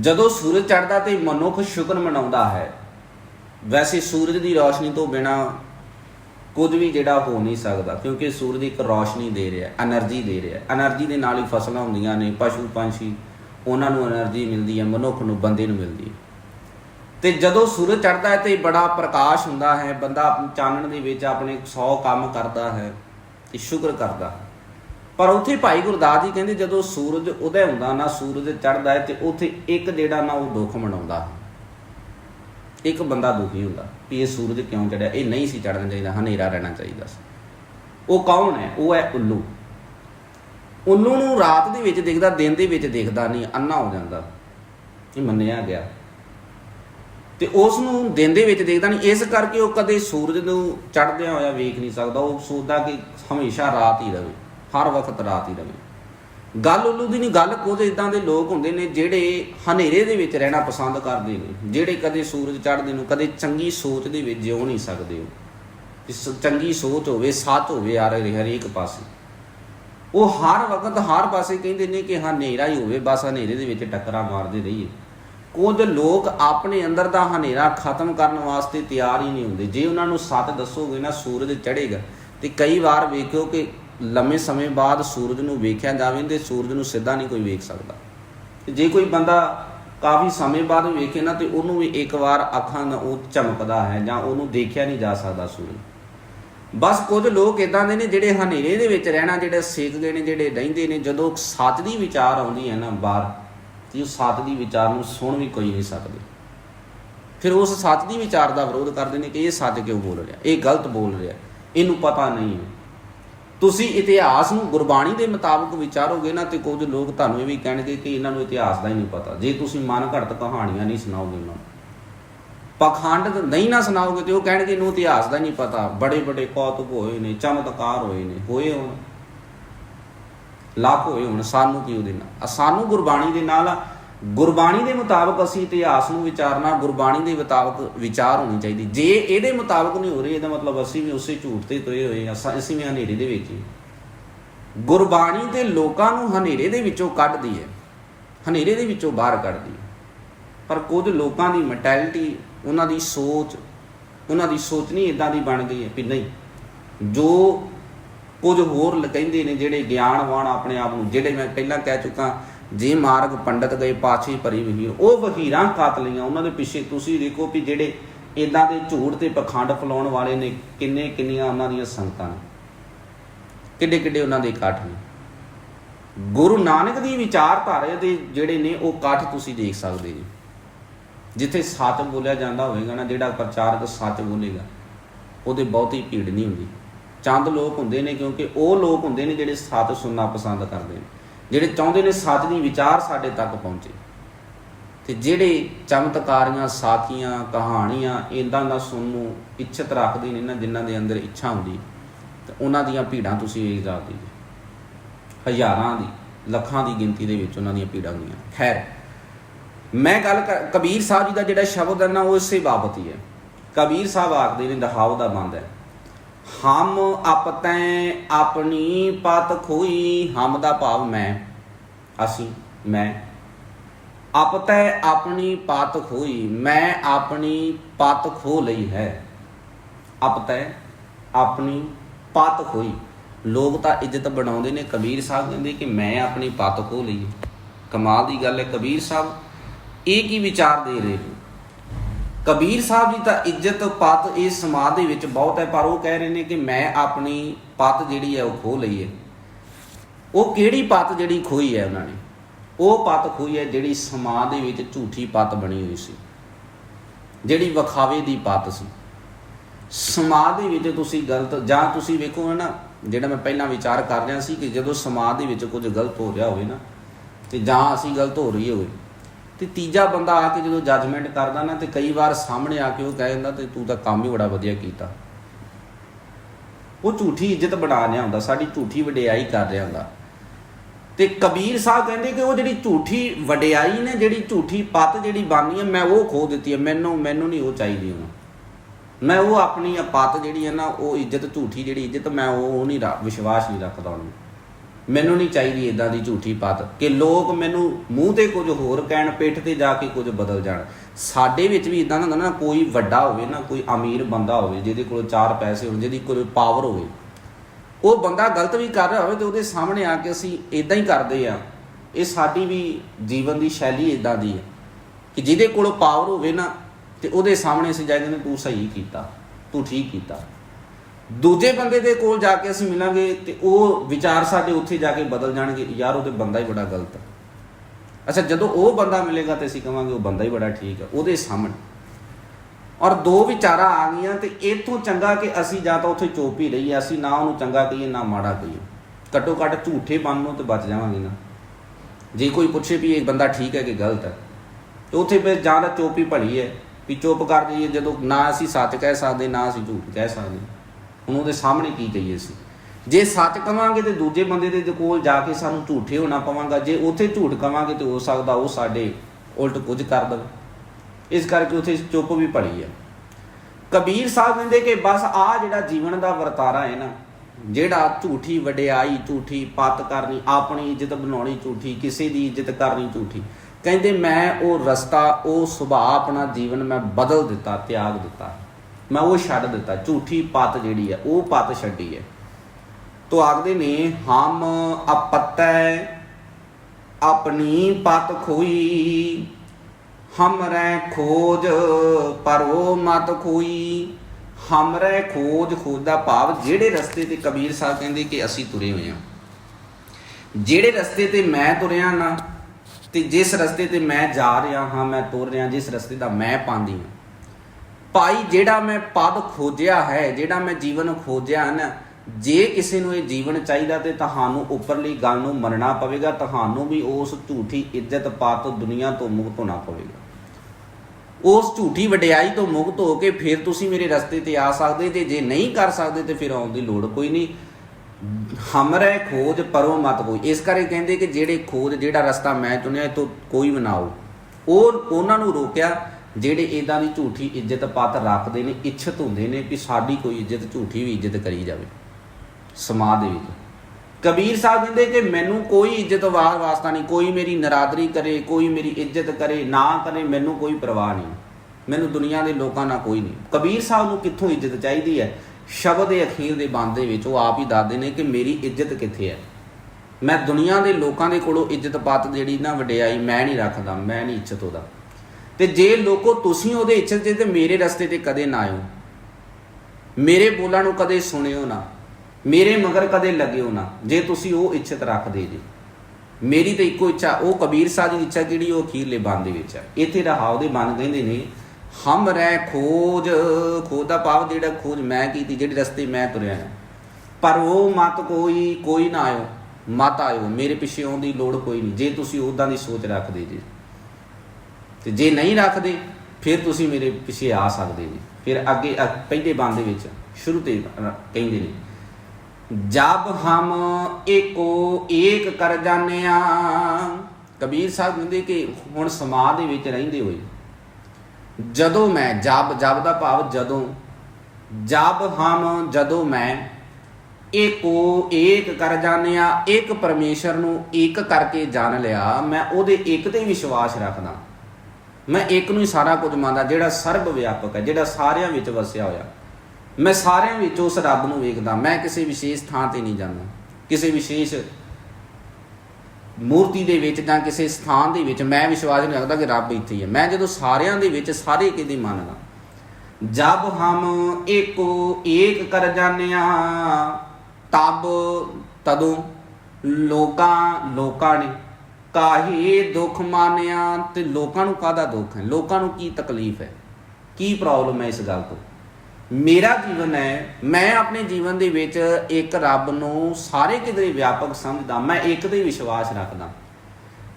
ਜਦੋਂ ਸੂਰਜ ਚੜ੍ਹਦਾ ਤੇ ਮਨੁੱਖ ਸ਼ੁਕਰ ਮਨਾਉਂਦਾ ਹੈ, ਵੈਸੇ ਸੂਰਜ ਦੀ ਰੋਸ਼ਨੀ ਤੋਂ ਬਿਨਾ ਕੁਝ ਵੀ ਜਿਹੜਾ ਹੋ ਨਹੀਂ ਸਕਦਾ, ਕਿਉਂਕਿ ਸੂਰਜ ਇੱਕ ਰੋਸ਼ਨੀ ਦੇ ਰਿਹਾ એનર્ਜੀ ਦੇ ਰਿਹਾ એનર્ਜੀ ਦੇ ਨਾਲ ਹੀ ਫਸਲਾਂ ਹੁੰਦੀਆਂ ਨੇ, ਪਸ਼ੂ ਪੰਛੀ, ਉਹਨਾਂ ਨੂੰ એનર્ਜੀ ਮਿਲਦੀ ਹੈ, ਮਨੁੱਖ ਨੂੰ, ਬੰਦੇ ਨੂੰ ਮਿਲਦੀ ਹੈ। ਤੇ ਜਦੋਂ ਸੂਰਜ ਚੜ੍ਹਦਾ ਹੈ ਤੇ ਬੜਾ ਪ੍ਰਕਾਸ਼ ਹੁੰਦਾ ਹੈ, ਬੰਦਾ ਚਾਨਣ ਦੇ ਵਿੱਚ ਆਪਣੇ 100 ਕੰਮ ਕਰਦਾ ਹੈ, ਤੇ ਸ਼ੁਕਰ ਕਰਦਾ ਹੈ। ਪਰ ਉੱਥੇ ਭਾਈ ਗੁਰਦਾਸ ਜੀ ਕਹਿੰਦੇ ਜਦੋਂ ਸੂਰਜ ਉਦੈ ਹੁੰਦਾ, ਨਾ ਸੂਰਜ ਚੜ੍ਹਦਾ ਹੈ ਤੇ ਉੱਥੇ ਇੱਕ ਜਿਹੜਾ ਨਾ ਉਹ ਦੁੱਖ ਮਨਾਉਂਦਾ। ਇੱਕ ਬੰਦਾ ਦੁਖੀ ਹੁੰਦਾ ਵੀ ਇਹ ਸੂਰਜ ਕਿਉਂ ਚੜਿਆ ਇਹ ਨਹੀਂ ਸੀ ਚੜ੍ਹਨਾ ਚਾਹੀਦਾ, ਹਨੇਰਾ ਰਹਿਣਾ ਚਾਹੀਦਾ ਸੀ। ਉਹ ਕੌਣ ਹੈ? ਉਹ ਹੈ ਉੱਲੂ। ਉੱਲੂ ਨੂੰ ਰਾਤ ਦੇ ਵਿੱਚ ਦੇਖਦਾ, ਦਿਨ ਦੇ ਵਿੱਚ ਦੇਖਦਾ ਨਹੀਂ ਅੰਨਾ ਹੋ ਜਾਂਦਾ। ਇਹ ਮੰਨਿਆ ਗਿਆ। ਤੇ ਉਸ ਨੂੰ ਦਿਨ ਦੇ ਵਿੱਚ ਦੇਖਦਾ ਨਹੀਂ, ਇਸ ਕਰਕੇ ਉਹ ਕਦੇ ਸੂਰਜ ਨੂੰ ਚੜ੍ਹਦਿਆਂ ਹੋਇਆ ਵੇਖ ਨਹੀਂ ਸਕਦਾ। ਉਹ ਸੋਚਦਾ ਕਿ ਹਮੇਸ਼ਾ ਰਾਤ ਹੀ ਰਹੇ ਹਰ ਵਕਤ ਰਾਤ ਹੀ ਰਹੇ ਗੱਲ ਉੱਲੂ ਦੀ ਨਹੀਂ, ਗੱਲ ਕੁਝ ਇਦਾਂ ਦੇ ਲੋਕ ਹੁੰਦੇ ਨੇ ਜਿਹੜੇ ਹਨੇਰੇ ਦੇ ਵਿੱਚ ਰਹਿਣਾ ਪਸੰਦ ਕਰਦੇ ਨੇ, ਜਿਹੜੇ ਕਦੇ ਸੂਰਜ ਚੜ੍ਹਦੇ ਨੂੰ, ਕਦੇ ਚੰਗੀ ਸੋਚ ਦੇ ਵਿੱਚ ਜਿਉ ਨਹੀਂ ਸਕਦੇ ਉਹ। ਕਿ ਸ- ਚੰਗੀ ਸੋਚ ਹੋਵੇ, ਸੱਚ ਹੋਵੇ, ਆ ਯਾਰ ਹਰੇਕ ਪਾਸੇ। ਉਹ ਹਰ ਵਕਤ ਹਰ ਪਾਸੇ ਕਹਿੰਦੇ ਨੇ ਕਿ ਹਾਂ ਹਨੇਰਾ ਹੀ ਹੋਵੇ, ਬਸ ਹਨੇਰੇ ਦੇ ਵਿੱਚ ਟੱਕਰਾਂ ਮਾਰਦੇ ਰਹੀਏ। ਕੁਝ ਲੋਕ ਆਪਣੇ ਅੰਦਰ ਦਾ ਹਨੇਰਾ ਖਤਮ ਕਰਨ ਵਾਸਤੇ ਤਿਆਰ ਹੀ ਨਹੀਂ ਹੁੰਦੇ। ਜੇ ਉਹਨਾਂ ਨੂੰ ਸੱਚ ਦੱਸੋਗੇ ਨਾ, ਸੂਰਜ ਚੜ੍ਹੇਗਾ। ਤੇ ਕਈ ਵਾਰ ਵੇਖਿਓ ਕਿ ਲੰਮੇ ਸਮੇਂ ਬਾਅਦ ਸੂਰਜ ਨੂੰ ਵੇਖਿਆ ਜਾਵੇ ਤੇ ਸੂਰਜ ਨੂੰ ਸਿੱਧਾ ਨਹੀਂ ਕੋਈ ਵੇਖ ਸਕਦਾ। ਤੇ ਜੇ ਕੋਈ ਬੰਦਾ ਕਾਫੀ ਸਮੇਂ ਬਾਅਦ ਵੇਖੇ ਨਾ ਤੇ ਉਹਨੂੰ ਵੀ ਇੱਕ ਵਾਰ ਅੱਖਾਂ ਨਾਲ ਉਹ ਚਮਕਦਾ ਹੈ ਜਾਂ ਉਹਨੂੰ ਦੇਖਿਆ ਨਹੀਂ ਜਾ ਸਕਦਾ ਸੂਰਜ। ਬਸ ਕੁਝ ਲੋਕ ਇਦਾਂ ਦੇ ਨੇ ਜਿਹੜੇ ਹਨੇਰੇ ਦੇ ਵਿੱਚ ਰਹਿਣਾ, ਜਿਹੜੇ ਸੇਕ ਗਏ ਨੇ, ਜਿਹੜੇ ਰਹਿੰਦੇ ਨੇ, ਜਦੋਂ ਸੱਚ ਦੀ ਵਿਚਾਰ ਆਉਂਦੀ ਹੈ ਨਾ ਬਾਹਰ ਤੇ ਉਹ ਸੱਚ ਦੀ ਵਿਚਾਰ ਨੂੰ ਸੁਣ ਵੀ ਕੋਈ ਨਹੀਂ ਸਕਦੇ। ਫਿਰ ਉਸ ਸੱਚ ਦੀ ਵਿਚਾਰ ਦਾ ਵਿਰੋਧ ਕਰਦੇ ਨੇ ਕਿ ਇਹ ਸੱਚ ਕਿਉਂ ਬੋਲ ਰਿਹਾ? ਇਹ ਗਲਤ ਬੋਲ ਰਿਹਾ। ਇਹਨੂੰ ਪਤਾ ਨਹੀਂ ਹੈ। ਤੁਸੀਂ ਇਤਿਹਾਸ ਨੂੰ ਗੁਰਬਾਣੀ ਦੇ ਮੁਤਾਬਕ ਵਿਚਾਰੋਗੇ ਨਾ ਤੇ ਕੁਝ ਲੋਕ ਤੁਹਾਨੂੰ ਇਹ ਵੀ ਕਹਿਣਗੇ ਕਿ ਇਹਨਾਂ ਨੂੰ ਇਤਿਹਾਸ ਦਾ ਹੀ ਨਹੀਂ ਪਤਾ। ਜੇ ਤੁਸੀਂ ਮਨ ਘੜਤ ਕਹਾਣੀਆਂ ਨਹੀਂ ਸੁਣਾਓਗੇ ਉਹਨਾਂ ਨੂੰ ਪਖੰਡ ਨਹੀਂ ਨਾ ਸੁਣਾਓਗੇ ਤੇ ਉਹ ਕਹਿਣਗੇ, ਇਹਨੂੰ ਇਤਿਹਾਸ ਦਾ ਨਹੀਂ ਪਤਾ। ਬੜੇ ਬੜੇ ਕੌਤਕ ਹੋਏ ਨੇ, ਚਮਤਕਾਰ ਹੋਏ ਨੇ, ਹੋਏ ਹੋਣ। ਲੱਖ ਹੋਏ ਹੁਣ ਸਾਨੂੰ ਕੀ ਉਹਦੇ ਨਾਲ ਸਾਨੂੰ ਗੁਰਬਾਣੀ ਦੇ ਨਾਲ ਗੁਰਬਾਣੀ ਦੇ ਮੁਤਾਬਕ ਅਸੀਂ ਇਤਿਹਾਸ ਨੂੰ ਵਿਚਾਰਨਾ ਗੁਰਬਾਣੀ ਦੇ ਮੁਤਾਬਕ ਵਿਚਾਰ ਹੋਣੀ ਚਾਹੀਦੀ। ਜੇ ਇਹਦੇ ਮੁਤਾਬਕ ਨਹੀਂ ਹੋ ਰਹੀ ਇਹਦਾ ਮਤਲਬ ਅਸੀਂ ਵੀ ਉਸੇ ਝੂਠ ਤੇ ਤੁਰੇ ਹੋਏ ਹਾਂ, ਅਸੀਂ ਵੀ ਹਨੇਰੇ ਦੇ ਵਿੱਚ ਹੀ ਗੁਰਬਾਣੀ ਤੇ ਲੋਕਾਂ ਨੂੰ ਹਨੇਰੇ ਦੇ ਵਿੱਚੋਂ ਕੱਢਦੀ ਹੈ। ਹਨੇਰੇ ਦੇ ਵਿੱਚੋਂ ਬਾਹਰ ਕੱਢਦੀ ਹੈ। ਪਰ ਕੁਝ ਲੋਕਾਂ ਦੀ ਮੈਂਟੈਲਿਟੀ ਉਹਨਾਂ ਦੀ ਸੋਚ ਉਹਨਾਂ ਦੀ ਸੋਚ ਨਹੀਂ ਇਦਾਂ ਦੀ ਬਣ ਗਈ ਹੈ ਵੀ ਨਹੀਂ। ਜੋ ਕੁਝ ਹੋਰ ਕਹਿੰਦੇ ਨੇ ਜਿਹੜੇ ਗਿਆਨਵਾਨ ਆਪਣੇ ਆਪ ਨੂੰ, ਜਿਹੜੇ ਮੈਂ ਪਹਿਲਾਂ ਕਹਿ ਚੁੱਕਾ, ਜੇ ਮਾਰਗ ਪੰਡਤ ਗਏ ਪਾਛੇ ਭਰੀ ਵਹੀਰ ਉਹ ਵਹੀਰਾਂ ਕਾਤਲੀਆਂ ਉਹਨਾਂ ਦੇ ਪਿੱਛੇ ਤੁਸੀਂ ਦੇਖੋ ਵੀ ਜਿਹੜੇ ਇਦਾਂ ਦੇ ਝੂਠ ਤੇ ਪਖੰਡ ਫਲਾਉਣ ਵਾਲੇ ਨੇ, ਕਿੰਨੇ ਕਿੰਨੀਆਂ ਉਹਨਾਂ ਦੀਆਂ ਸੰਗਤਾਂ ਨੇ। ਕਿੱਡੇ ਕਿੱਡੇ ਉਹਨਾਂ ਦੇ ਇਕੱਠ ਨੇ। ਗੁਰੂ ਨਾਨਕ ਦੀ ਵਿਚਾਰਧਾਰਾ ਦੇ ਜਿਹੜੇ ਨੇ, ਉਹ ਇਕੱਠ ਤੁਸੀਂ ਦੇਖ ਸਕਦੇ ਜੀ। ਜਿੱਥੇ ਸੱਚ ਬੋਲਿਆ ਜਾਂਦਾ ਹੋਵੇਗਾ ਨਾ, ਜਿਹੜਾ ਪ੍ਰਚਾਰਕ ਸੱਚ ਬੋਲੇਗਾ, ਉਹਦੇ ਬਹੁਤੀ ਭੀੜ ਨਹੀਂ ਹੁੰਦੀ। ਚੰਦ ਲੋਕ ਹੁੰਦੇ ਨੇ ਕਿਉਂਕਿ ਉਹ ਲੋਕ ਹੁੰਦੇ ਨੇ ਜਿਹੜੇ ਸੱਚ ਸੁਣਨਾ ਪਸੰਦ ਕਰਦੇ ਨੇ, ਜਿਹੜੇ ਚਾਹੁੰਦੇ ਨੇ ਸੱਚ ਦੀ ਵਿਚਾਰ ਸਾਡੇ ਤੱਕ ਪਹੁੰਚੇ। ਤੇ ਜਿਹੜੇ ਚਮਤਕਾਰੀਆਂ, ਸਾਖੀਆਂ, ਕਹਾਣੀਆਂ ਇਦਾਂ ਦਾ ਸੁਣਨ ਨੂੰ ਇੱਛਤ ਰੱਖਦੇ ਨੇ ਨਾ, ਜਿਨ੍ਹਾਂ ਦੇ ਅੰਦਰ ਇੱਛਾ ਹੁੰਦੀ ਤੇ ਉਹਨਾਂ ਦੀਆਂ ਭੀੜਾਂ ਤੁਸੀਂ ਵੇਖ ਸਕਦੇ ਜੀ ਹਜ਼ਾਰਾਂ ਦੀ, ਲੱਖਾਂ ਦੀ ਗਿਣਤੀ ਦੇ ਵਿੱਚ ਉਹਨਾਂ ਦੀਆਂ ਭੀੜਾਂ ਹੁੰਦੀਆਂ ਖੈਰ, ਮੈਂ ਗੱਲ ਕਰ- ਕਬੀਰ ਸਾਹਿਬ ਜੀ ਦਾ ਜਿਹੜਾ ਸ਼ਬਦ ਹੈ ਨਾ, ਉਹ ਇਸੇ ਬਾਬਤ ਹੀ ਹੈ। ਕਬੀਰ ਸਾਹਿਬ ਆਖਦੇ ਨੇ ਦਹਾਉ ਦਾ ਬੰਦ ਹੈ। ਹਮ ਆਪਤੈ ਆਪਣੀ ਪਤ ਖੋਈ, ਹਮ ਦਾ ਭਾਵ ਮੈਂ, ਅਸੀਂ, ਮੈਂ। ਆਪਤੈ ਆਪਣੀ ਪਤ ਖੋਈ, ਮੈਂ ਆਪਣੀ ਪਤ ਖੋ ਲਈ ਹੈ। ਆਪਤੈ ਆਪਣੀ ਪਤ ਖੋਈ। ਲੋਕ ਤਾਂ ਇੱਜ਼ਤ ਬਣਾਉਂਦੇ ਨੇ, ਕਬੀਰ ਸਾਹਿਬ ਕਹਿੰਦੇ ਕਿ ਮੈਂ ਆਪਣੀ ਪਤ ਖੋ ਲਈ। ਕਮਾਲ ਦੀ ਗੱਲ ਹੈ, ਕਬੀਰ ਸਾਹਿਬ, ਇਹ ਕੀ ਵਿਚਾਰ ਦੇ ਰਹੇ ਹੋ? ਕਬੀਰ ਸਾਹਿਬ ਜੀ ਤਾਂ ਇੱਜ਼ਤ ਪਤ ਇਸ ਸਮਾਜ ਦੇ ਵਿੱਚ ਬਹੁਤ ਹੈ, ਪਰ ਉਹ ਕਹਿ ਰਹੇ ਨੇ ਕਿ ਮੈਂ ਆਪਣੀ ਪਤ ਜਿਹੜੀ ਹੈ ਉਹ ਖੋ ਲਈ ਹੈ। ਉਹ ਕਿਹੜੀ ਪਤ ਜਿਹੜੀ ਖੋਈ ਹੈ ਉਹਨਾਂ ਨੇ? ਉਹ ਪਤ ਖੋਈ ਹੈ ਜਿਹੜੀ ਸਮਾਜ ਦੇ ਵਿੱਚ ਝੂਠੀ ਪਤ ਬਣੀ ਹੋਈ ਸੀ। ਜਿਹੜੀ ਵਿਖਾਵੇ ਦੀ ਪਤ ਸੀ। ਸਮਾਜ ਦੇ ਵਿੱਚ ਤੁਸੀਂ ਗਲਤ, ਜਾਂ ਤੁਸੀਂ ਵੇਖੋ ਨਾ ਜਿਹੜਾ ਮੈਂ ਪਹਿਲਾਂ ਵਿਚਾਰ ਕਰ ਰਿਹਾ ਸੀ ਕਿ ਜਦੋਂ ਸਮਾਜ ਦੇ ਵਿੱਚ ਕੁਝ ਗਲਤ ਹੋ ਰਿਹਾ ਹੋਵੇ ਨਾ, ਤੇ ਜਾਂ ਅਸੀਂ ਗਲਤ ਹੋ ਰਹੀ ਹੋਵੇ ਤੇ ਤੀਜਾ ਬੰਦਾ ਆ ਕੇ ਜਦੋਂ ਜੱਜਮੈਂਟ ਕਰਦਾ ਨਾ ਤੇ ਕਈ ਵਾਰ ਸਾਹਮਣੇ ਆ ਕੇ ਉਹ ਕਹਿ ਜਾਂਦਾ ਤੇ ਤੂੰ ਤਾਂ ਕੰਮ ਹੀ ਬੜਾ ਵਧੀਆ ਕੀਤਾ। ਉਹ ਝੂਠੀ ਇੱਜ਼ਤ ਬਣਾ ਰਿਹਾ ਹੁੰਦਾ, ਸਾਡੀ ਝੂਠੀ ਵਡਿਆਈ ਕਰ ਰਿਹਾ ਹੁੰਦਾ। ਤੇ ਕਬੀਰ ਸਾਹਿਬ ਕਹਿੰਦੇ ਕਿ ਉਹ ਜਿਹੜੀ ਝੂਠੀ ਵਡਿਆਈ ਨੇ, ਜਿਹੜੀ ਝੂਠੀ ਪੱਤ ਜਿਹੜੀ ਬਾਨੀ ਹੈ ਮੈਂ ਉਹ ਖੋ ਦਿੱਤੀ ਹੈ ਮੈਨੂੰ ਮੈਨੂੰ ਨਹੀਂ ਉਹ ਚਾਹੀਦੀ ਹੁਣ। ਮੈਂ ਉਹ ਆਪਣੀ ਪਤ ਜਿਹੜੀ ਹੈ ਨਾ, ਉਹ ਇੱਜ਼ਤ, ਝੂਠੀ ਜਿਹੜੀ ਇੱਜ਼ਤ, ਮੈਂ ਉਹ ਨਹੀਂ ਵਿਸ਼ਵਾਸ ਨਹੀਂ ਰੱਖਦਾ ਉਹਨੂੰ। ਮੈਨੂੰ ਨਹੀਂ ਚਾਹੀਦੀ ਇਦਾਂ ਦੀ ਝੂਠੀ ਪੱਤ ਕਿ ਲੋਕ ਮੈਨੂੰ ਮੂੰਹ ਤੇ ਕੁਝ ਹੋਰ ਕਹਿਣ, ਪਿੱਠ ਤੇ ਜਾ ਕੇ ਕੁਝ ਬਦਲ ਜਾਣ। ਸਾਡੇ ਵਿੱਚ ਵੀ ਇਦਾਂ ਦਾ ਹੁੰਦਾ ਨਾ, ਕੋਈ ਵੱਡਾ ਹੋਵੇ ਨਾ, ਕੋਈ ਅਮੀਰ ਬੰਦਾ ਹੋਵੇ, ਜਿਹਦੇ ਕੋਲ ਚਾਰ ਪੈਸੇ ਹੋਣ, ਜਿਹਦੀ ਕੋਲ ਪਾਵਰ ਹੋਵੇ। ਉਹ ਬੰਦਾ ਗਲਤ ਵੀ ਕਰ ਰਿਹਾ ਹੋਵੇ ਤੇ ਉਹਦੇ ਸਾਹਮਣੇ ਆ ਕੇ ਅਸੀਂ ਇਦਾਂ ਹੀ ਕਰਦੇ ਆ। ਇਹ ਸਾਡੀ ਵੀ ਜੀਵਨ ਦੀ ਸ਼ੈਲੀ ਇਦਾਂ ਦੀ ਹੈ ਕਿ ਜਿਹਦੇ ਕੋਲ ਪਾਵਰ ਹੋਵੇ ਨਾ, ਤੇ ਉਹਦੇ ਸਾਹਮਣੇ ਅਸੀਂ ਜਾਇਦੇ ਨੇ ਤੂੰ ਸਹੀ ਕੀਤਾ, ਤੂੰ ਠੀਕ ਕੀਤਾ। ਦੂਜੇ ਬੰਦੇ ਦੇ ਕੋਲ ਜਾ ਕੇ ਅਸੀਂ ਮਿਲਾਂਗੇ ਤੇ ਉਹ ਵਿਚਾਰ ਸਾਡੇ ਉੱਥੇ ਜਾ ਕੇ ਬਦਲ ਜਾਣਗੇ, ਯਾਰ ਉਹ ਤੇ ਬੰਦਾ ਹੀ ਬੜਾ ਗਲਤ ਹੈ। ਅੱਛਾ, ਜਦੋਂ ਉਹ ਬੰਦਾ ਮਿਲੇਗਾ ਤੇ ਅਸੀਂ ਕਵਾਂਗੇ ਉਹ ਬੰਦਾ ਹੀ ਬੜਾ ਠੀਕ ਹੈ, ਉਹਦੇ ਸਾਹਮਣੇ। ਔਰ ਦੋ ਵਿਚਾਰਾਂ ਆ ਗਈਆਂ ਤੇ ਇਥੋਂ ਚੰਗਾ ਕਿ ਅਸੀਂ ਜਾਂ ਤਾਂ ਉੱਥੇ ਚੋਪ ਹੀ ਰਹੀਏ, ਅਸੀਂ ਨਾ ਉਹਨੂੰ ਚੰਗਾ ਕਹੀਏ, ਨਾ ਮਾੜਾ ਕਹੀਏ। ਘੱਟੋ ਘੱਟ ਝੂਠੇ ਬੰਨੋਂ ਤੇ ਬਚ ਜਾਵਾਂਗੇ ਨਾ। ਜੇ ਕੋਈ ਪੁੱਛੇ ਵੀ ਇਹ ਬੰਦਾ ਠੀਕ ਹੈ ਕਿ ਗਲਤ ਹੈ, ਤੇ ਉੱਥੇ ਫਿਰ ਜਾਂ ਤਾਂ ਚੋਪ ਹੀ ਭਲੀ ਹੈ ਵੀ ਚੁੱਪ ਕਰ ਜਾਈਏ, ਜਦੋਂ ਨਾ ਅਸੀਂ ਸੱਚ ਕਹਿ ਸਕਦੇ, ਨਾ ਅਸੀਂ ਝੂਠ ਕਹਿ ਸਕਦੇ। ਹੁਣ ਉਹਦੇ ਸਾਹਮਣੇ ਕੀ ਕਹੀਏ ਸੀ ਜੇ ਸੱਚ ਕਵਾਂਗੇ ਤੇ ਦੂਜੇ ਬੰਦੇ ਦੇ ਕੋਲ ਜਾ ਕੇ ਸਾਨੂੰ ਝੂਠੇ ਹੋਣਾ ਪਵਾਂਗਾ। ਜੇ ਉੱਥੇ ਝੂਠ ਕਵਾਂਗੇ ਤੇ ਹੋ ਸਕਦਾ ਉਹ ਸਾਡੇ ਉਲਟ ਕੁਝ ਕਰ ਦੇਵੇ। ਇਸ ਕਰਕੇ ਉੱਥੇ ਚੁੱਪ ਵੀ ਪੜੀ ਹੈ ਕਬੀਰ ਸਾਹਿਬ ਕਹਿੰਦੇ ਕਿ ਬਸ ਆ ਜਿਹੜਾ ਜੀਵਨ ਦਾ ਵਰਤਾਰਾ ਹੈ ਨਾ, ਜਿਹੜਾ ਝੂਠੀ ਵਡਿਆਈ, ਝੂਠੀ ਪੱਤ ਕਰਨੀ, ਆਪਣੀ ਇੱਜ਼ਤ ਬਣਾਉਣੀ ਝੂਠੀ, ਕਿਸੇ ਦੀ ਇੱਜ਼ਤ ਕਰਨੀ ਝੂਠੀ, ਕਹਿੰਦੇ ਮੈਂ ਉਹ ਰਸਤਾ, ਉਹ ਸੁਭਾਅ ਆਪਣਾ ਜੀਵਨ ਮੈਂ ਬਦਲ ਦਿੱਤਾ, ਤਿਆਗ ਦਿੱਤਾ। ਮੈਂ ਉਹ ਛੱਡ ਦਿੱਤਾ, ਝੂਠੀ ਪੱਤ ਜਿਹੜੀ ਹੈ, ਉਹ ਪੱਤ ਛੱਡੀ ਹੈ। ਤੋ ਆਖਦੇ ਨੇ, ਹਮ ਅਪਤੈ, ਆਪਣੀ ਪਤ ਖੋਈ, ਹਮਰੇ ਖੋਜ ਪਰੋ ਮਤ ਖੋਈ। ਹਮਰੇ ਖੋਜ ਖੋਜ ਦਾ ਭਾਵ ਜਿਹੜੇ ਰਸਤੇ ਤੇ ਕਬੀਰ ਸਾਹਿਬ ਕਹਿੰਦੇ ਕਿ ਅਸੀਂ ਤੁਰੇ ਹੋਏ ਹਾਂ। ਜਿਹੜੇ ਰਸਤੇ ਤੇ ਮੈਂ ਤੁਰਿਆ ਨਾ, ਤੇ ਜਿਸ ਰਸਤੇ ਤੇ ਮੈਂ ਜਾ ਰਿਹਾ ਹਾਂ, ਮੈਂ ਤੁਰ ਰਿਹਾ, ਜਿਸ ਰਸਤੇ ਦਾ ਮੈਂ ਪਾਉਂਦੀ ਹਾਂ। ਭਾਈ, ਜਿਹੜਾ ਮੈਂ ਪਦ ਖੋਜਿਆ ਹੈ, ਜਿਹੜਾ ਮੈਂ ਜੀਵਨ ਖੋਜਿਆ ਨਾ ਜੇ ਕਿਸੇ ਨੂੰ ਇਹ ਜੀਵਨ ਚਾਹੀਦਾ ਤੇ ਤੁਹਾਨੂੰ ਉੱਪਰਲੀ ਗੱਲ ਨੂੰ ਮੰਨਣਾ ਪਵੇਗਾ, ਤੁਹਾਨੂੰ ਵੀ ਉਸ ਝੂਠੀ ਇੱਜ਼ਤ ਪਾਤ ਦੁਨੀਆ ਤੋਂ ਮੁਕਤ ਹੋਣਾ ਪਵੇਗਾ। ਉਸ ਝੂਠੀ ਵਡਿਆਈ ਤੋਂ ਮੁਕਤ ਹੋ ਕੇ ਫਿਰ ਤੁਸੀਂ ਮੇਰੇ ਰਸਤੇ ਤੇ ਆ ਸਕਦੇ ਤੇ ਜੇ ਨਹੀਂ ਕਰ ਸਕਦੇ ਤੇ ਫਿਰ ਆਉਣ ਦੀ ਲੋੜ ਕੋਈ ਨਹੀਂ। ਹਮਰੇ ਖੋਜ ਪਰੋ ਮਤ ਕੋਈ ਇਸ ਕਰਕੇ ਕਹਿੰਦੇ ਕਿ ਜਿਹੜੇ ਖੋਜ, ਜਿਹੜਾ ਰਸਤਾ ਮੈਂ ਚੁਣਿਆ, ਇਹ ਤੋਂ ਕੋਈ ਬਣਾਓ ਉਹ, ਉਹਨਾਂ ਨੂੰ ਰੋਕਿਆ ਜਿਹੜੇ ਇਦਾਂ ਦੀ ਝੂਠੀ ਇੱਜ਼ਤ ਪਤ ਰੱਖਦੇ ਨੇ, ਇੱਛਤ ਹੁੰਦੇ ਨੇ ਕਿ ਸਾਡੀ ਕੋਈ ਇੱਜ਼ਤ, ਝੂਠੀ ਵੀ ਇੱਜ਼ਤ ਕਰੀ ਜਾਵੇ ਸਮਾਜ ਦੇ ਵਿੱਚ। ਕਬੀਰ ਸਾਹਿਬ ਕਹਿੰਦੇ ਕਿ ਮੈਨੂੰ ਕੋਈ ਇੱਜ਼ਤ ਵਾਰ ਵਾਸਤਾ ਨਹੀਂ, ਕੋਈ ਮੇਰੀ ਨਰਾਦਰੀ ਕਰੇ, ਕੋਈ ਮੇਰੀ ਇੱਜ਼ਤ ਕਰੇ, ਨਾ ਕਰੇ, ਮੈਨੂੰ ਕੋਈ ਪਰਵਾਹ ਨਹੀਂ। ਮੈਨੂੰ ਦੁਨੀਆ ਦੇ ਲੋਕਾਂ ਨਾਲ ਕੋਈ ਨਹੀਂ। ਕਬੀਰ ਸਾਹਿਬ ਨੂੰ ਕਿੱਥੋਂ ਇੱਜ਼ਤ ਚਾਹੀਦੀ ਹੈ? ਸ਼ਬਦ ਦੇ ਅਖੀਰ ਦੇ ਬੰਦ ਦੇ ਵਿੱਚ ਉਹ ਆਪ ਹੀ ਦੱਸਦੇ ਨੇ ਕਿ ਮੇਰੀ ਇੱਜ਼ਤ ਕਿੱਥੇ ਹੈ? ਮੈਂ ਦੁਨੀਆ ਦੇ ਲੋਕਾਂ ਦੇ ਕੋਲੋਂ ਇੱਜ਼ਤ ਪਾਤ ਜਿਹੜੀ ਨਾ ਵਡਿਆਈ, ਮੈਂ ਨਹੀਂ ਰੱਖਦਾ, ਮੈਂ ਨਹੀਂ ਇੱਜ਼ਤ ਉਹਦਾ। ਤੇ ਜੇ ਲੋਕੋ ਤੁਸੀਂ ਉਹਦੇ ਇੱਜ਼ਤ ਜੇ ਤੇ ਮੇਰੇ ਰਸਤੇ ਤੇ ਕਦੇ ਨਾ ਆਇਓ। ਮੇਰੇ ਬੋਲਾਂ ਨੂੰ ਕਦੇ ਸੁਣਿਓ ਨਾ। ਮੇਰੇ ਮਗਰ ਕਦੇ ਲੱਗਿਓ ਨਾ। ਜੇ ਤੁਸੀਂ ਉਹ ਇੱਛਤ ਰੱਖਦੇ ਜੀ। ਮੇਰੀ ਤਾਂ ਇੱਕੋ ਇੱਛਾ, ਉਹ ਕਬੀਰ ਸਾਹਿਬ ਦੀ ਇੱਛਾ ਜਿਹੜੀ ਉਹ ਅਖੀਰਲੇ ਬੰਦ ਦੇ ਵਿੱਚ ਹੈ ਇੱਥੇ ਰਹਾਉ ਦੇ ਬੰਦ ਕਹਿੰਦੇ ਨੇ, ਹਮ ਰਹਿ ਖੋਜ ਖੋਜ ਦਾ ਭਾਵ ਜਿਹੜਾ ਖੋਜ ਮੈਂ ਕੀਤੀ, ਜਿਹੜੇ ਰਸਤੇ ਮੈਂ ਤੁਰਿਆ ਪਰ ਉਹ ਮਤ ਕੋਈ ਕੋਈ ਨਾ ਆਇਓ। ਮਤ ਆਇਓ। ਮੇਰੇ ਪਿੱਛੇ ਆਉਣ ਦੀ ਲੋੜ ਕੋਈ ਨਹੀਂ। ਜੇ ਤੁਸੀਂ ਉਦਾਂ ਦੀ ਸੋਚ ਰੱਖਦੇ ਜੀ ਤੇ ਜੇ ਨਹੀਂ ਰੱਖਦੇ, ਫਿਰ ਤੁਸੀਂ ਮੇਰੇ ਪਿੱਛੇ ਆ ਸਕਦੇ ਜੀ। ਫਿਰ ਅੱਗੇ, ਅ- ਪਹਿਲੇ ਬੰਦ ਦੇ ਵਿੱਚ, ਸ਼ੁਰੂ ਤੇ ਕਹਿੰਦੇ ਨੇ, ਜਬ ਹਮ ਏਕੋ ਏਕ ਕਰ ਜਾਣਿਆ, ਕਬੀਰ ਸਾਹਿਬ ਕਹਿੰਦੇ ਕਿ ਹੁਣ ਸਮਾਜ ਦੇ ਵਿੱਚ ਰਹਿੰਦੇ ਹੋਏ, ਜਦੋਂ ਮੈਂ, ਜਬ ਜਬ ਦਾ ਭਾਵ ਜਦੋਂ, ਜਬ ਹਮ ਜਦੋਂ ਮੈਂ ਏਕੋ ਏਕ ਕਰ ਜਾਣਿਆ ਇੱਕ ਪਰਮੇਸ਼ਰ ਨੂੰ ਇੱਕ ਕਰਕੇ ਜਾਣ ਲਿਆ, ਮੈਂ ਉਹਦੇ ਇੱਕ ਤੇ ਵਿਸ਼ਵਾਸ ਰੱਖਦਾ। ਮੈਂ ਇੱਕ ਨੂੰ ਹੀ ਸਾਰਾ ਕੁਝ ਮੰਨਦਾ, ਜਿਹੜਾ ਸਰਬ ਵਿਆਪਕ ਹੈ, ਜਿਹੜਾ ਸਾਰਿਆਂ ਵਿੱਚ ਵਸਿਆ ਹੋਇਆ। ਮੈਂ ਸਾਰਿਆਂ ਵਿੱਚ ਉਸ ਰੱਬ ਨੂੰ ਵੇਖਦਾ, ਮੈਂ ਕਿਸੇ ਵਿਸ਼ੇਸ਼ ਥਾਂ ਤੇ ਨਹੀਂ ਜਾਂਦਾ। ਕਿਸੇ ਵਿਸ਼ੇਸ਼ ਮੂਰਤੀ ਦੇ ਵਿੱਚ ਜਾਂ ਕਿਸੇ ਸਥਾਨ ਦੇ ਵਿੱਚ ਮੈਂ ਵਿਸ਼ਵਾਸ ਨਹੀਂ ਰੱਖਦਾ ਕਿ ਰੱਬ ਇੱਥੇ ਹੀ ਹੈ। ਮੈਂ ਜਦੋਂ ਸਾਰਿਆਂ ਦੇ ਵਿੱਚ ਸਾਰੇ ਕਿਤੇ ਮੰਨਦਾ, ਜਬ ਹਮ ਏਕੋ ਏਕ ਕਰ ਜਾਣਿਆ, ਤਬ ਤਦੋਂ ਲੋਕਾਂ ਲੋਕਾਂ ਨੇ ਕਾਹੇ ਦੁੱਖ ਮਾਨਿਆ ਤੇ ਲੋਕਾਂ ਨੂੰ ਕਾਹਦਾ ਦੁੱਖ ਹੈ? ਲੋਕਾਂ ਨੂੰ ਕੀ ਤਕਲੀਫ ਹੈ? ਕੀ ਪ੍ਰੋਬਲਮ ਹੈ ਇਸ ਗੱਲ ਤੋਂ? ਮੇਰਾ ਜੀਵਨ ਹੈ, ਮੈਂ ਆਪਣੇ ਜੀਵਨ ਦੇ ਵਿੱਚ ਇੱਕ ਰੱਬ ਨੂੰ ਸਾਰੇ ਕਿਤੇ ਵਿਆਪਕ ਸਮਝਦਾ, ਮੈਂ ਇੱਕ ਤੇ ਵਿਸ਼ਵਾਸ ਰੱਖਦਾ।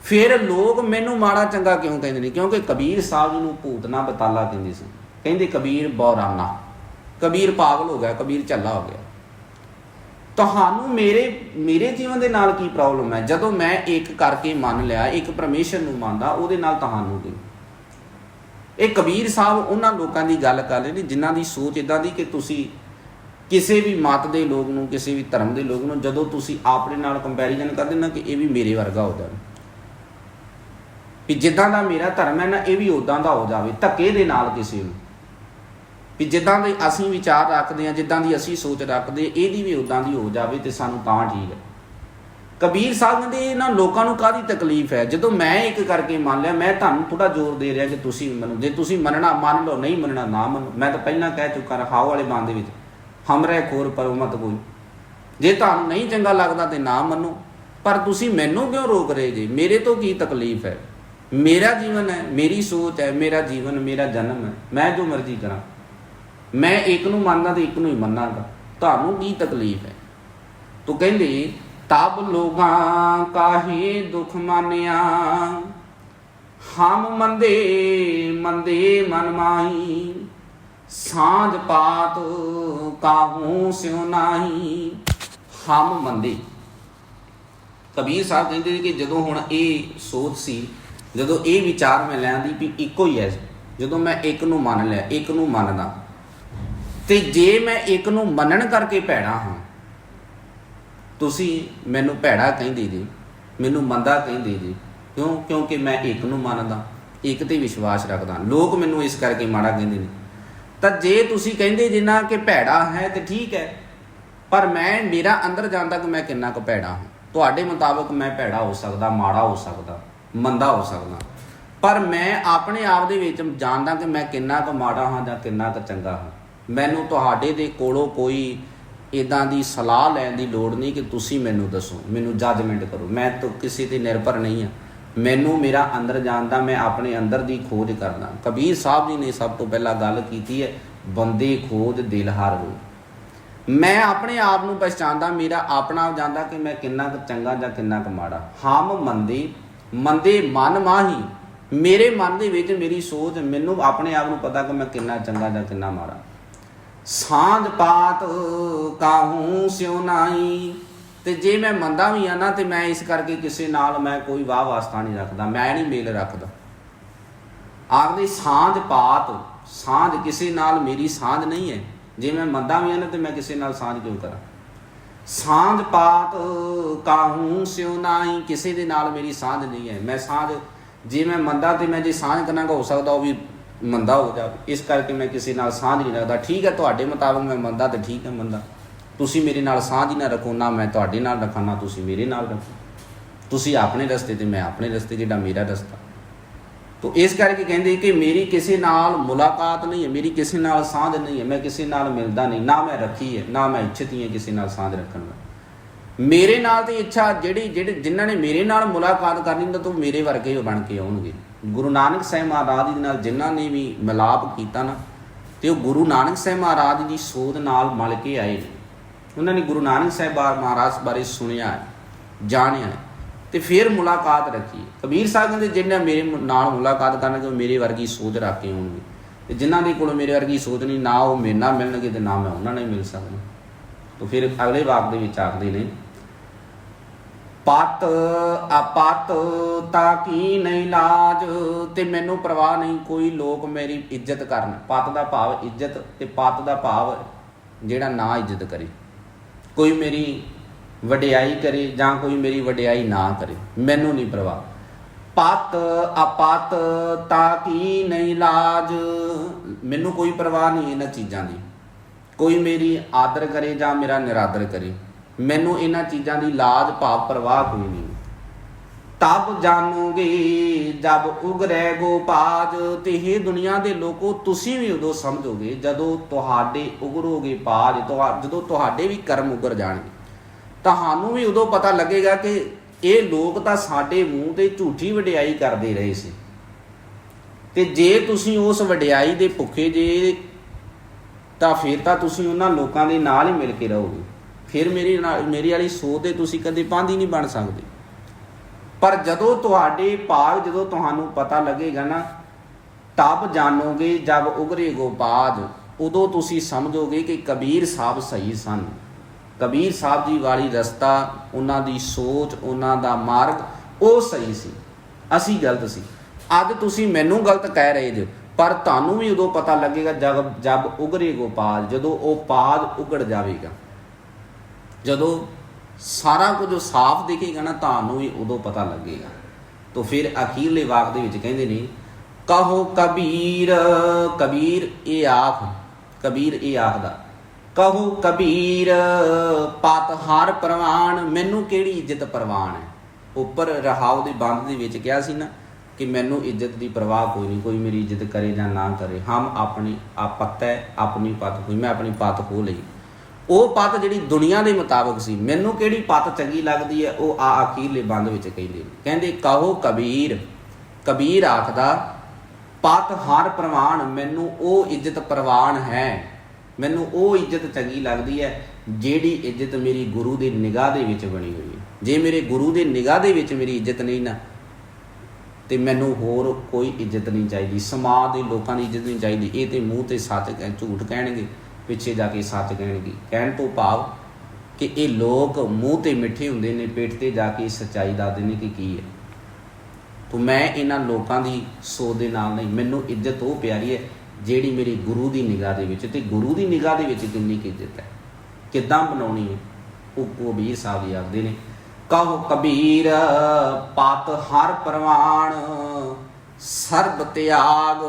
ਫਿਰ ਲੋਕ ਮੈਨੂੰ ਮਾੜਾ ਚੰਗਾ ਕਿਉਂ ਕਹਿੰਦੇ ਨੇ? ਕਿਉਂਕਿ ਕਬੀਰ ਸਾਹਿਬ ਜੀ ਨੂੰ ਭੂਤਨਾ ਬਤਾਲਾ ਕਹਿੰਦੇ ਸੀ ਕਹਿੰਦੇ ਕਬੀਰ ਬੌਰਾਨਾ, ਕਬੀਰ ਪਾਗਲ ਹੋ ਗਿਆ, ਕਬੀਰ ਝੱਲਾ ਹੋ ਗਿਆ। ਤੁਹਾਨੂੰ ਮੇਰੇ ਮੇਰੇ ਜੀਵਨ ਦੇ ਨਾਲ ਕੀ ਪ੍ਰੋਬਲਮ ਹੈ? ਜਦੋਂ ਮੈਂ ਇੱਕ ਕਰਕੇ ਮੰਨ ਲਿਆ, ਇੱਕ ਪਰਮੇਸ਼ਰ ਨੂੰ ਮੰਨਦਾ, ਉਹਦੇ ਨਾਲ ਤੁਹਾਨੂੰ ਕੀ ਇਹ ਕਬੀਰ ਸਾਹਿਬ ਉਹਨਾਂ ਲੋਕਾਂ ਦੀ ਗੱਲ ਕਰ ਰਹੇ ਨੇ, ਜਿਨ੍ਹਾਂ ਦੀ ਸੋਚ ਇਦਾਂ ਦੀ ਕਿ ਤੁਸੀਂ ਕਿਸੇ ਵੀ ਮਤ ਦੇ ਲੋਕ ਨੂੰ, ਕਿਸੇ ਵੀ ਧਰਮ ਦੇ ਲੋਕ ਨੂੰ, ਜਦੋਂ ਤੁਸੀਂ ਆਪਣੇ ਨਾਲ ਕੰਪੈਰੀਜ਼ਨ ਕਰਦੇ ਨਾ ਕਿ ਇਹ ਵੀ ਮੇਰੇ ਵਰਗਾ ਹੋ ਜਾਵੇ। ਵੀ ਜਿੱਦਾਂ ਦਾ ਮੇਰਾ ਧਰਮ ਹੈ ਨਾ, ਇਹ ਵੀ ਉਦਾਂ ਦਾ ਹੋ ਜਾਵੇ, ਧੱਕੇ ਦੇ ਨਾਲ ਕਿਸੇ ਨੂੰ। ਵੀ ਜਿੱਦਾਂ ਦੇ ਅਸੀਂ ਵਿਚਾਰ ਰੱਖਦੇ ਹਾਂ, ਜਿੱਦਾਂ ਦੀ ਅਸੀਂ ਸੋਚ ਰੱਖਦੇ ਇਹਦੀ ਵੀ ਉਦਾਂ ਦੀ ਹੋ ਜਾਵੇ ਤੇ ਸਾਨੂੰ ਤਾਂ ਠੀਕ ਹੈ। ਕਬੀਰ ਸਾਹਿਬ ਕਹਿੰਦੇ ਇਹਨਾਂ ਲੋਕਾਂ ਨੂੰ ਕਾਦੀ ਤਕਲੀਫ ਹੈ? ਜਦੋਂ ਮੈਂ ਇੱਕ ਕਰਕੇ ਮੰਨ ਲਿਆ, ਮੈਂ ਤੁਹਾਨੂੰ ਥੋੜਾ ਜ਼ੋਰ ਦੇ ਰਿਹਾ ਕਿ ਤੁਸੀਂ ਵੀ ਮੰਨੋ, ਜੇ ਤੁਸੀਂ ਮੰਨਣਾ, ਮੰਨ ਲਓ, ਨਹੀਂ ਮੰਨਣਾ, ਨਾ ਮੰਨੋ। ਮੈਂ ਤਾਂ ਪਹਿਲਾਂ ਕਹਿ ਚੁੱਕਾ ਰਹਾਉ ਵਾਲੇ ਬਾਂਧ ਦੇ ਵਿੱਚ, ਹਮਰੇ ਖੋਰ ਪਰ ਮਤ ਕੋਈ। ਜੇ ਤੁਹਾਨੂੰ ਨਹੀਂ ਚੰਗਾ ਲੱਗਦਾ ਤੇ ਨਾ ਮੰਨੋ, ਪਰ ਤੁਸੀਂ ਮੈਨੂੰ ਕਿਉਂ ਰੋਕ ਰਹੇ ਜੀ? ਮੇਰੇ ਤੋਂ ਕੀ ਤਕਲੀਫ ਹੈ? ਮੇਰਾ ਜੀਵਨ ਹੈ, ਮੇਰੀ ਸੋਚ ਹੈ, ਮੇਰਾ ਜੀਵਨ, ਮੇਰਾ ਜਨਮ ਹੈ, ਮੈਂ ਜੋ ਮਰਜ਼ੀ ਕਰਾਂ। ਮੈਂ ਇੱਕ ਨੂੰ ਮੰਨਦਾ ਤੇ ਇੱਕ ਨੂੰ ਹੀ ਮੰਨਾਂਗਾ। ਤੁਹਾਨੂੰ ਕੀ ਤਕਲੀਫ ਹੈ? ਤੂੰ ਕਹਿੰਦੇ, ਤਬ ਲੋਗਾਂ ਕਾਹੇ ਦੁਖ ਮਾਨਿਆ? ਹਮ ਮੰਦੇ ਮੰਦੇ ਮਨ ਮਾਈ ਸਾਂਝ ਪਾਤ ਕਾਹੂ ਸਿਉ ਨਾਹੀ? ਹਮ ਮੰਦੇ। ਕਬੀਰ ਸਾਹਿਬ ਕਹਿੰਦੇ ਨੇ ਕਿ ਜਦੋਂ ਹੁਣ ਇਹ ਸੋਚ ਸੀ, ਜਦੋਂ ਇਹ ਵਿਚਾਰ ਮੈਂ ਲੈਂਦੀ ਵੀ ਇੱਕੋ ਹੀ ਹੈ। ਜਦੋਂ ਮੈਂ ਇੱਕ ਨੂੰ ਮੰਨ ਲਿਆ, ਇੱਕ ਨੂੰ ਮੰਨਦਾ। ਤੇ ਜੇ ਮੈਂ ਇੱਕ ਨੂੰ ਮੰਨਣ ਕਰਕੇ ਭੈੜਾ ਹਾਂ, ਤੁਸੀਂ ਮੈਨੂੰ ਭੈੜਾ ਕਹਿੰਦੇ ਜੀ, ਮੈਨੂੰ ਮੰਦਾ ਕਹਿੰਦੇ ਜੀ, ਕਿਉਂ? ਕਿਉਂਕਿ ਮੈਂ ਇੱਕ ਨੂੰ ਮੰਨਦਾ, ਇੱਕ ਤੇ ਵਿਸ਼ਵਾਸ ਰੱਖਦਾ। ਲੋਕ ਮੈਨੂੰ ਇਸ ਕਰਕੇ ਮਾੜਾ ਕਹਿੰਦੇ ਨੇ। ਤਾਂ ਜੇ ਤੁਸੀਂ ਕਹਿੰਦੇ ਜਿੰਨਾ ਕਿ ਭੈੜਾ ਹੈ ਤੇ ਠੀਕ ਹੈ, ਪਰ ਮੈਂ, ਮੇਰਾ ਅੰਦਰ ਜਾਂਦਾ ਕਿ ਮੈਂ ਕਿੰਨਾ ਕੁ ਭੈੜਾ ਹਾਂ? ਤੁਹਾਡੇ ਮੁਤਾਬਕ ਮੈਂ ਭੈੜਾ ਹੋ ਸਕਦਾ, ਮਾੜਾ ਹੋ ਸਕਦਾ, ਮੰਦਾ ਹੋ ਸਕਦਾ। ਪਰ ਮੈਂ ਆਪਣੇ ਆਪ ਦੇ ਵਿੱਚ ਜਾਣਦਾ ਕਿ ਮੈਂ ਕਿੰਨਾ ਕੁ ਮਾੜਾ ਹਾਂ ਜਾਂ ਕਿੰਨਾ ਕੁ ਚੰਗਾ ਹਾਂ। ਮੈਨੂੰ ਤੁਹਾਡੇ ਦੇ ਕੋਲੋਂ ਕੋਈ ਇਦਾਂ ਦੀ ਸਲਾਹ ਲੈਣ ਦੀ ਲੋੜ ਨਹੀਂ ਕਿ ਤੁਸੀਂ ਮੈਨੂੰ ਦੱਸੋ, ਮੈਨੂੰ ਜੱਜਮੈਂਟ ਕਰੋ। ਮੈਂ ਤਾਂ ਕਿਸੇ ਤੇ ਨਿਰਭਰ ਨਹੀਂ ਹਾਂ। ਮੈਨੂੰ ਮੇਰਾ ਅੰਦਰ ਜਾਣਦਾ ਮੈਂ ਆਪਣੇ ਅੰਦਰ ਦੀ ਖੋਜ ਕਰਦਾ। ਕਬੀਰ ਸਾਹਿਬ ਜੀ ਨੇ ਸਭ ਤੋਂ ਪਹਿਲਾਂ ਗੱਲ ਕੀਤੀ ਹੈ, ਬੰਦੇ ਖੋਜ ਦਿਲ ਹਾਰ ਹੋ। ਮੈਂ ਆਪਣੇ ਆਪ ਨੂੰ ਪਛਾਣਦਾ, ਮੇਰਾ ਆਪਣਾ ਆਪ ਜਾਣਦਾ ਕਿ ਮੈਂ ਕਿੰਨਾ ਕੁ ਚੰਗਾ ਜਾਂ ਕਿੰਨਾ ਕੁ ਮਾੜਾ। ਹਮ ਮੰਦੇ ਮੰਦੇ ਮਨ ਮਾਹੀ। ਮੇਰੇ ਮਨ ਦੇ ਵਿੱਚ ਮੇਰੀ ਸੋਚ, ਮੈਨੂੰ ਆਪਣੇ ਆਪ ਨੂੰ ਪਤਾ ਕਿ ਮੈਂ ਕਿੰਨਾ ਚੰਗਾ ਜਾਂ ਕਿੰਨਾ ਮਾੜਾ। ਸਾਂਝ ਪਾਤ ਕਾਹੂ ਸਿਉ ਨਾਹੀ। ਤੇ ਜੇ ਮੈਂ ਮੰਦਾ ਵੀ ਆ ਨਾ, ਤੇ ਮੈਂ ਇਸ ਕਰਕੇ ਕਿਸੇ ਨਾਲ ਮੈਂ ਕੋਈ ਵਾਹ ਵਾਸਤਾ ਨਹੀਂ ਰੱਖਦਾ, ਮੈਂ ਨਹੀਂ ਮੇਲ ਰੱਖਦਾ। ਆਖਦੇ ਸਾਂਝ ਪਾਤ, ਸਾਂਝ ਕਿਸੇ ਨਾਲ ਮੇਰੀ ਸਾਂਝ ਨਹੀਂ ਹੈ। ਜੇ ਮੈਂ ਮੰਦਾ ਵੀ ਆ ਨਾ, ਤੇ ਮੈਂ ਕਿਸੇ ਨਾਲ ਸਾਂਝ ਕਿਉਂ ਕਰਾਂ? ਸਾਂਝ ਪਾਤ ਕਾਹੂ ਸਿਉ ਨਾਹੀ, ਕਿਸੇ ਦੇ ਨਾਲ ਮੇਰੀ ਸਾਂਝ ਨਹੀਂ ਹੈ। ਮੈਂ ਸਾਂਝ, ਜੇ ਮੈਂ ਮੰਦਾ ਤੇ ਮੈਂ ਜੇ ਸਾਂਝ ਕਰਾਂਗਾ ਹੋ ਸਕਦਾ ਉਹ ਵੀ ਮੰਦਾ ਹੋ ਜਾਵੇ ਇਸ ਕਰਕੇ ਮੈਂ ਕਿਸੇ ਨਾਲ ਸਾਂਝ ਨਹੀਂ ਰੱਖਦਾ। ਠੀਕ ਹੈ, ਤੁਹਾਡੇ ਮੁਤਾਬਕ ਮੈਂ ਮੰਦਾ ਤਾਂ ਠੀਕ ਹੈ ਮੰਦਾ। ਤੁਸੀਂ ਮੇਰੇ ਨਾਲ ਸਾਂਝ ਹੀ ਨਾ ਰੱਖੋ, ਨਾ ਮੈਂ ਤੁਹਾਡੇ ਨਾਲ ਰੱਖਾਂ, ਨਾ ਤੁਸੀਂ ਮੇਰੇ ਨਾਲ ਰੱਖੋ। ਤੁਸੀਂ ਆਪਣੇ ਰਸਤੇ ਤੇ, ਮੈਂ ਆਪਣੇ ਰਸਤੇ, ਜਿਹੜਾ ਮੇਰਾ ਰਸਤਾ। ਤੋ ਇਸ ਕਰਕੇ ਕਹਿੰਦੇ ਕਿ ਮੇਰੀ ਕਿਸੇ ਨਾਲ ਮੁਲਾਕਾਤ ਨਹੀਂ ਹੈ, ਮੇਰੀ ਕਿਸੇ ਨਾਲ ਸਾਂਝ ਨਹੀਂ ਹੈ, ਮੈਂ ਕਿਸੇ ਨਾਲ ਮਿਲਦਾ ਨਹੀਂ। ਨਾ ਮੈਂ ਰੱਖੀ ਹੈ, ਨਾ ਮੈਂ ਇੱਛਤ ਹੀ ਹੈ ਕਿਸੇ ਨਾਲ ਸਾਂਝ ਰੱਖਣ ਦਾ। ਮੇਰੇ ਨਾਲ ਤੇ ਇੱਛਾ ਜਿਹੜੀ, ਜਿਹੜੇ, ਜਿਨ੍ਹਾਂ ਨੇ ਮੇਰੇ ਨਾਲ ਮੁਲਾਕਾਤ ਕਰਨੀ ਤਾਂ ਤੂੰ ਮੇਰੇ ਵਰਗੇ ਬਣ ਕੇ ਆਉਣਗੇ। ਗੁਰੂ ਨਾਨਕ ਸਾਹਿਬ ਮਹਾਰਾਜ ਜੀ ਨਾਲ ਜਿਨ੍ਹਾਂ ਨੇ ਵੀ ਮਿਲਾਪ ਕੀਤਾ ਨਾ, ਤੇ ਉਹ ਗੁਰੂ ਨਾਨਕ ਸਾਹਿਬ ਮਹਾਰਾਜ ਦੀ ਸੋਧ ਨਾਲ ਮਲ ਕੇ ਆਏ ਨੇ। ਉਹਨਾਂ ਨੇ ਗੁਰੂ ਨਾਨਕ ਸਾਹਿਬ ਮਹਾਰਾਜ ਬਾਰੇ ਸੁਣਿਆ ਜਾਣਿਆ ਹੈ, ਤੇ ਫਿਰ ਮੁਲਾਕਾਤ ਰੱਖੀ ਕਬੀਰ ਸਾਹਿਬ ਕਹਿੰਦੇ ਜਿਨ੍ਹਾਂ ਮੇਰੇ ਨਾਲ ਮੁਲਾਕਾਤ ਕਰਨਗੇ, ਉਹ ਮੇਰੇ ਵਰਗੀ ਸੋਧ ਰੱਖ ਕੇ ਆਉਣਗੇ। ਤੇ ਜਿਨ੍ਹਾਂ ਦੇ ਕੋਲ ਮੇਰੇ ਵਰਗੀ ਸੋਧ ਨਹੀਂ, ਨਾ ਉਹ ਮੇਰੇ ਨਾਲ ਮਿਲਣਗੇ ਤੇ ਨਾ ਮੈਂ ਉਹਨਾਂ ਨਾਲ ਮਿਲ ਸਕਦਾ। ਤਾਂ ਫਿਰ ਅਗਲੇ ਵਾਕ ਦੇ ਵਿੱਚ ਆਖਦੇ ਨੇ ਪਤ ਆਪਤ ਤਾਂ ਕੀ ਨਹੀਂ ਲਾਜ? ਤੇ ਮੈਨੂੰ ਪਰਵਾਹ ਨਹੀਂ ਕੋਈ ਲੋਕ ਮੇਰੀ ਇੱਜ਼ਤ ਕਰਨ। ਪਤ ਦਾ ਭਾਵ ਇੱਜ਼ਤ ਤੇ ਪਤ ਦਾ ਭਾਵ ਜਿਹੜਾ ਨਾ ਇੱਜ਼ਤ ਕਰੇ। ਕੋਈ ਮੇਰੀ ਵਡਿਆਈ ਕਰੇ ਜਾਂ ਕੋਈ ਮੇਰੀ ਵਡਿਆਈ ਨਾ ਕਰੇ। ਮੈਨੂੰ ਨਹੀਂ ਪਰਵਾਹ। ਪਤ ਆਪਤ ਤਾਂ ਕੀ ਨਹੀਂ ਲਾਜ? ਮੈਨੂੰ ਕੋਈ ਪਰਵਾਹ ਨਹੀਂ ਇਹਨਾਂ ਚੀਜ਼ਾਂ ਦੀ। ਕੋਈ ਮੇਰੀ ਆਦਰ ਕਰੇ ਜਾਂ ਮੇਰਾ ਨਿਰਾਦਰ ਕਰੇ। ਮੈਨੂੰ ਇਹਨਾਂ ਚੀਜ਼ਾਂ ਦੀ ਲਾਜ, ਭਾਵ, ਪਰਵਾਹ ਕੋਈ ਨਹੀਂ। ਤਬ ਜਾਣੋਗੇ ਜਬ ਉਗਰੇ ਗੋਪਾਜ ਤੇ ਇਹ ਦੁਨੀਆ ਦੇ ਲੋਕੋ ਤੁਸੀਂ ਵੀ ਉਦੋਂ ਸਮਝੋਗੇ, ਜਦੋਂ ਤੁਹਾਡੇ ਉਗਰੋਗੇ ਪਾਜ, ਤੁਹਾ, ਜਦੋਂ ਤੁਹਾਡੇ ਵੀ ਕਰਮ ਉਗਰ ਜਾਣਗੇ। ਤੁਹਾਨੂੰ ਵੀ ਉਦੋਂ ਪਤਾ ਲੱਗੇਗਾ ਕਿ ਇਹ ਲੋਕ ਤਾਂ ਸਾਡੇ ਮੂੰਹ ਤੇ ਝੂਠੀ ਵਡਿਆਈ ਕਰਦੇ ਰਹੇ ਸੀ। ਤੇ ਜੇ ਤੁਸੀਂ ਉਸ ਵਡਿਆਈ ਦੇ ਭੁੱਖੇ ਜੇ, ਤਾਂ ਫਿਰ ਤਾਂ ਤੁਸੀਂ ਉਹਨਾਂ ਲੋਕਾਂ ਦੇ ਨਾਲ ਹੀ ਮਿਲ ਕੇ ਰਹੋਗੇ। ਫਿਰ ਮੇਰੀ ਨਾਲ, ਮੇਰੀ ਵਾਲੀ ਸੋਚ ਤੇ ਤੁਸੀਂ ਕਦੇ ਪਾਂਦੀ ਨਹੀਂ ਬਣ ਸਕਦੇ। ਪਰ ਜਦੋਂ ਤੁਹਾਡੇ ਭਾਗ ਜਦੋਂ ਤੁਹਾਨੂੰ ਪਤਾ ਲੱਗੇਗਾ ਨਾ ਤਬ ਜਾਣੋਗੇ, ਜਬ ਉਗਰੇ ਗੋਪਾਜ ਉਦੋਂ ਤੁਸੀਂ ਸਮਝੋਗੇ ਕਿ ਕਬੀਰ ਸਾਹਿਬ ਸਹੀ ਸਨ। ਕਬੀਰ ਸਾਹਿਬ ਜੀ ਵਾਲੀ ਰਸਤਾ, ਉਹਨਾਂ ਦੀ ਸੋਚ, ਉਹਨਾਂ ਦਾ ਮਾਰਗ, ਉਹ ਸਹੀ ਸੀ। ਅਸੀਂ ਗਲਤ ਸੀ। ਅੱਜ ਤੁਸੀਂ ਮੈਨੂੰ ਗਲਤ ਕਹਿ ਰਹੇ ਜੇ, ਪਰ ਤੁਹਾਨੂੰ ਵੀ ਉਦੋਂ ਪਤਾ ਲੱਗੇਗਾ ਜਦ ਜਦ ਉਗਰੇ ਗੋਪਾਲ, ਜਦੋਂ ਉਹ ਪਾਦ ਉਗੜ ਜਾਵੇਗਾ। ਜਦੋਂ ਸਾਰਾ ਕੁਝ ਸਾਫ਼ ਦਿਖੇਗਾ ਨਾ, ਤੁਹਾਨੂੰ ਵੀ ਉਦੋਂ ਪਤਾ ਲੱਗੇਗਾ। ਤਾਂ ਫਿਰ ਅਖੀਰਲੇ ਵਾਕ ਦੇ ਵਿੱਚ ਕਹਿੰਦੇ ਨੇ, ਕਹੋ ਕਬੀਰ ਕਬੀਰ ਇਹ ਆਖ, ਕਬੀਰ ਇਹ ਆਖਦਾ, ਕਹੋ ਕਬੀਰ, ਪਤ ਹਰ ਪ੍ਰਵਾਨ, ਮੈਨੂੰ ਕਿਹੜੀ ਇੱਜ਼ਤ ਪ੍ਰਵਾਨ ਹੈ? ਉੱਪਰ ਰਹਾਉ ਦੇ ਬੰਦ ਦੇ ਵਿੱਚ ਕਿਹਾ ਸੀ ਨਾ ਕਿ ਮੈਨੂੰ ਇੱਜ਼ਤ ਦੀ ਪਰਵਾਹ ਕੋਈ ਨਹੀਂ, ਕੋਈ ਮੇਰੀ ਇੱਜ਼ਤ ਕਰੇ ਜਾਂ ਨਾ ਕਰੇ। ਹਮ ਆਪਣੀ ਆਪਤ ਹੈ, ਆਪਣੀ ਪਤ ਹੋਈ ਮੈਂ ਆਪਣੀ ਪਤ ਖੋ ਲਈ। ਉਹ ਪਤ ਜਿਹੜੀ ਦੁਨੀਆ ਦੇ ਮੁਤਾਬਕ ਸੀ, ਮੈਨੂੰ ਕਿਹੜੀ ਪਤ ਚੰਗੀ ਲੱਗਦੀ ਹੈ, ਉਹ ਆ ਅਖੀਰਲੇ ਬੰਦ ਵਿੱਚ ਕਹਿੰਦੇ ਨੇ। ਕਹਿੰਦੇ, ਕਹੋ ਕਬੀਰ ਕਬੀਰ ਆਖਦਾ, ਪਤ ਹਰ ਪ੍ਰਵਾਨ, ਮੈਨੂੰ ਉਹ ਇੱਜ਼ਤ ਪ੍ਰਵਾਨ ਹੈ। ਮੈਨੂੰ ਉਹ ਇੱਜ਼ਤ ਚੰਗੀ ਲੱਗਦੀ ਹੈ, ਜਿਹੜੀ ਇੱਜ਼ਤ ਮੇਰੀ ਗੁਰੂ ਦੀ ਨਿਗਾਹ ਦੇ ਵਿੱਚ ਬਣੀ ਹੋਈ ਹੈ। ਜੇ ਮੇਰੇ ਗੁਰੂ ਦੇ ਨਿਗਾਹ ਦੇ ਵਿੱਚ ਮੇਰੀ ਇੱਜ਼ਤ ਨਹੀਂ ਨਾ, ਤੇ ਮੈਨੂੰ ਹੋਰ ਕੋਈ ਇੱਜ਼ਤ ਨਹੀਂ ਚਾਹੀਦੀ। ਸਮਾਜ ਦੇ ਲੋਕਾਂ ਦੀ ਇੱਜ਼ਤ ਨਹੀਂ ਚਾਹੀਦੀ। ਇਹ ਤੇ ਮੂੰਹ ਤੇ ਸੱਚ ਕਹਿ ਝੂਠ ਕਹਿਣਗੇ। ਪਿੱਛੇ ਜਾ ਕੇ ਸੱਚ ਕਹਿਣਗੇ। ਕਹਿਣ ਤੋਂ ਭਾਵ ਕਿ ਇਹ ਲੋਕ ਮੂੰਹ ਤੇ ਮਿੱਠੇ ਹੁੰਦੇ ਨੇ ਪਿੱਠ ਤੇ ਜਾ ਕੇ ਸੱਚਾਈ ਦੱਸਦੇ ਨੇ ਕਿ ਕੀ ਹੈ। ਤੋ ਮੈਂ ਇਹਨਾਂ ਲੋਕਾਂ ਦੀ ਸੋਚ ਦੇ ਨਾਲ ਨਹੀਂ, ਮੈਨੂੰ ਇੱਜ਼ਤ ਉਹ ਪਿਆਰੀ ਹੈ ਜਿਹੜੀ ਮੇਰੀ ਗੁਰੂ ਦੀ ਨਿਗਾਹ ਦੇ ਵਿੱਚ, ਤੇ ਗੁਰੂ ਦੀ ਨਿਗਾਹ ਦੇ ਵਿੱਚ ਕਿੰਨੀ ਕੁ ਇੱਜ਼ਤ ਹੈ। ਕਿੱਦਾਂ ਬਣਾਉਣੀ ਹੈ? ਉਹ ਕਬੀਰ ਸਾਹਿਬ ਜੀ ਆਖਦੇ ਨੇ। ਕਹੋ ਕਬੀਰ ਪਤ ਹਰ ਪ੍ਰਵਾਨ, ਸਰਬ ਤਿਆਗ,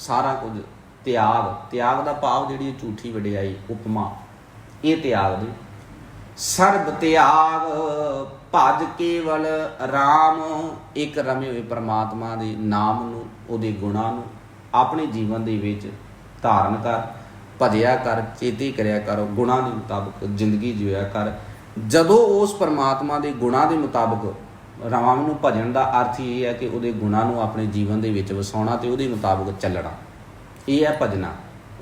ਸਾਰਾ ਕੁਝ ਤਿਆਗ ਤਿਆਗ ਦਾ ਭਾਵ ਜਿਹੜੀ ਝੂਠੀ ਵਡਿਆਈ, ਉਪਮਾ, ਇਹ ਤਿਆਗ ਦੀ। ਸਰਬ ਤਿਆਗ, ਭਜ ਕੇਵਲ RAM ਇੱਕ ਰਮੇ ਹੋਏ ਪ੍ਰਮਾਤਮਾ ਦੇ ਨਾਮ ਨੂੰ, ਉਹਦੇ ਗੁਣਾਂ ਨੂੰ, ਆਪਣੇ ਜੀਵਨ ਦੇ ਵਿੱਚ ਧਾਰਨ ਕਰ, ਭਜਿਆ ਕਰ, ਚੇਤੇ ਕਰਿਆ ਕਰ, ਗੁਣਾਂ ਦੇ ਮੁਤਾਬਕ ਜ਼ਿੰਦਗੀ ਜਿਉਆ ਕਰ। ਜਦੋਂ ਉਸ ਪਰਮਾਤਮਾ ਦੇ ਗੁਣਾਂ ਦੇ ਮੁਤਾਬਕ ਰਾਮ ਨੂੰ ਭਜਣ ਦਾ ਅਰਥ ਇਹ ਹੈ ਕਿ ਉਹਦੇ ਗੁਣਾਂ ਨੂੰ ਆਪਣੇ ਜੀਵਨ ਦੇ ਵਿੱਚ ਵਸਾਉਣਾ ਤੇ ਉਹਦੇ ਮੁਤਾਬਕ ਚੱਲਣਾ। ਇਹ ਹੈ ਭਜਨਾ।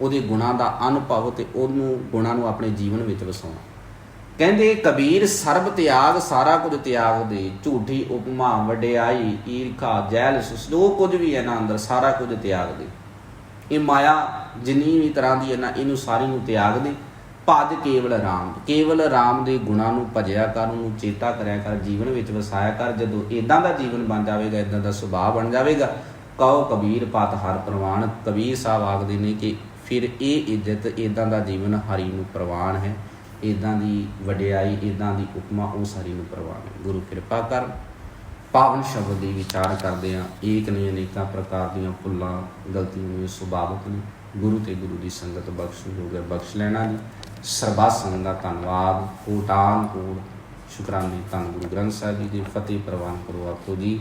ਉਹਦੇ ਗੁਣਾਂ ਦਾ ਅਨੁਭਵ ਤੇ ਉਹਨੂੰ ਗੁਣਾਂ ਨੂੰ ਆਪਣੇ ਜੀਵਨ ਵਿੱਚ ਵਸਾਉਣਾ। ਕਹਿੰਦੇ, ਕਬੀਰ ਸਰਬ ਤਿਆਗ, ਸਾਰਾ ਕੁਝ ਤਿਆਗ ਦੇ, ਝੂਠੀ ਉਪਮਾ, ਵਡਿਆਈ, ਈਰਖਾ ਜੈਲਸ ਜੋ ਕੁਝ ਵੀ ਹੈ ਨਾ ਅੰਦਰ, ਸਾਰਾ ਕੁਝ ਤਿਆਗ ਦੇ। ਇਹ ਮਾਇਆ ਜਿੰਨੀ ਵੀ ਤਰ੍ਹਾਂ ਦੀ ਹੈ ਨਾ, ਇਹਨੂੰ ਸਾਰੀ ਨੂੰ ਤਿਆਗ ਦੇ। ਭਜ ਕੇਵਲ ਰਾਮ। ਕੇਵਲ ਰਾਮ ਦੇ ਗੁਣਾਂ ਨੂੰ ਭਜਿਆ ਕਰ, ਉਹਨੂੰ ਚੇਤਾ ਕਰਿਆ ਕਰ, ਜੀਵਨ ਵਿੱਚ ਵਸਾਇਆ ਕਰ। ਜਦੋਂ ਇਦਾਂ ਦਾ ਜੀਵਨ ਬਣ ਜਾਵੇਗਾ ਇਦਾਂ ਦਾ ਸੁਭਾਅ ਬਣ ਜਾਵੇਗਾ ਕਹੋ ਕਬੀਰ ਪਤ ਹਰ ਪ੍ਰਵਾਨ, ਕਬੀਰ ਸਾਹਿਬ ਆਖਦੇ ਨੇ ਕਿ ਫਿਰ ਇਹ ਇੱਜ਼ਤ ਇਦਾਂ ਦਾ ਜੀਵਨ ਹਰੀ ਨੂੰ ਪ੍ਰਵਾਨ ਹੈ ਇਦਾਂ ਦੀ ਵਡਿਆਈ ਇਦਾਂ ਦੀ ਉਪਮਾ ਉਸ ਹਰੀ ਨੂੰ ਪ੍ਰਵਾਨ ਹੈ। ਗੁਰੂ ਕਿਰਪਾ ਕਰ, ਪਾਵਨ ਸ਼ਬਦ ਦੀ ਵਿਚਾਰ ਕਰਦੇ ਆ ਏਕ ਨੇ ਅਨੇਕਾਂ ਪ੍ਰਕਾਰ ਦੀਆਂ ਭੁੱਲਾਂ, ਗਲਤੀਆਂ ਨੂੰ ਸੁਭਾਵਿਕ ਨੇ। ਗੁਰੂ ਤੇ ਗੁਰੂ ਦੀ ਸੰਗਤ ਬਖਸ਼ ਹੋ ਗਿਆ ਬਖਸ਼ ਲੈਣਾ ਜੀ। ਸਰਬੱਤ ਸੰਗਤ ਦਾ ਧੰਨਵਾਦ। ਕੋਟਾਨ ਕੋਟ ਸ਼ੁਕਰਾਨੇ ਧੰਨ ਗੁਰੂ ਗ੍ਰੰਥ ਸਾਹਿਬ ਜੀ ਦੀ ਫਤਿਹ ਪ੍ਰਵਾਨ ਕਰੋ ਆਪੋ ਜੀ।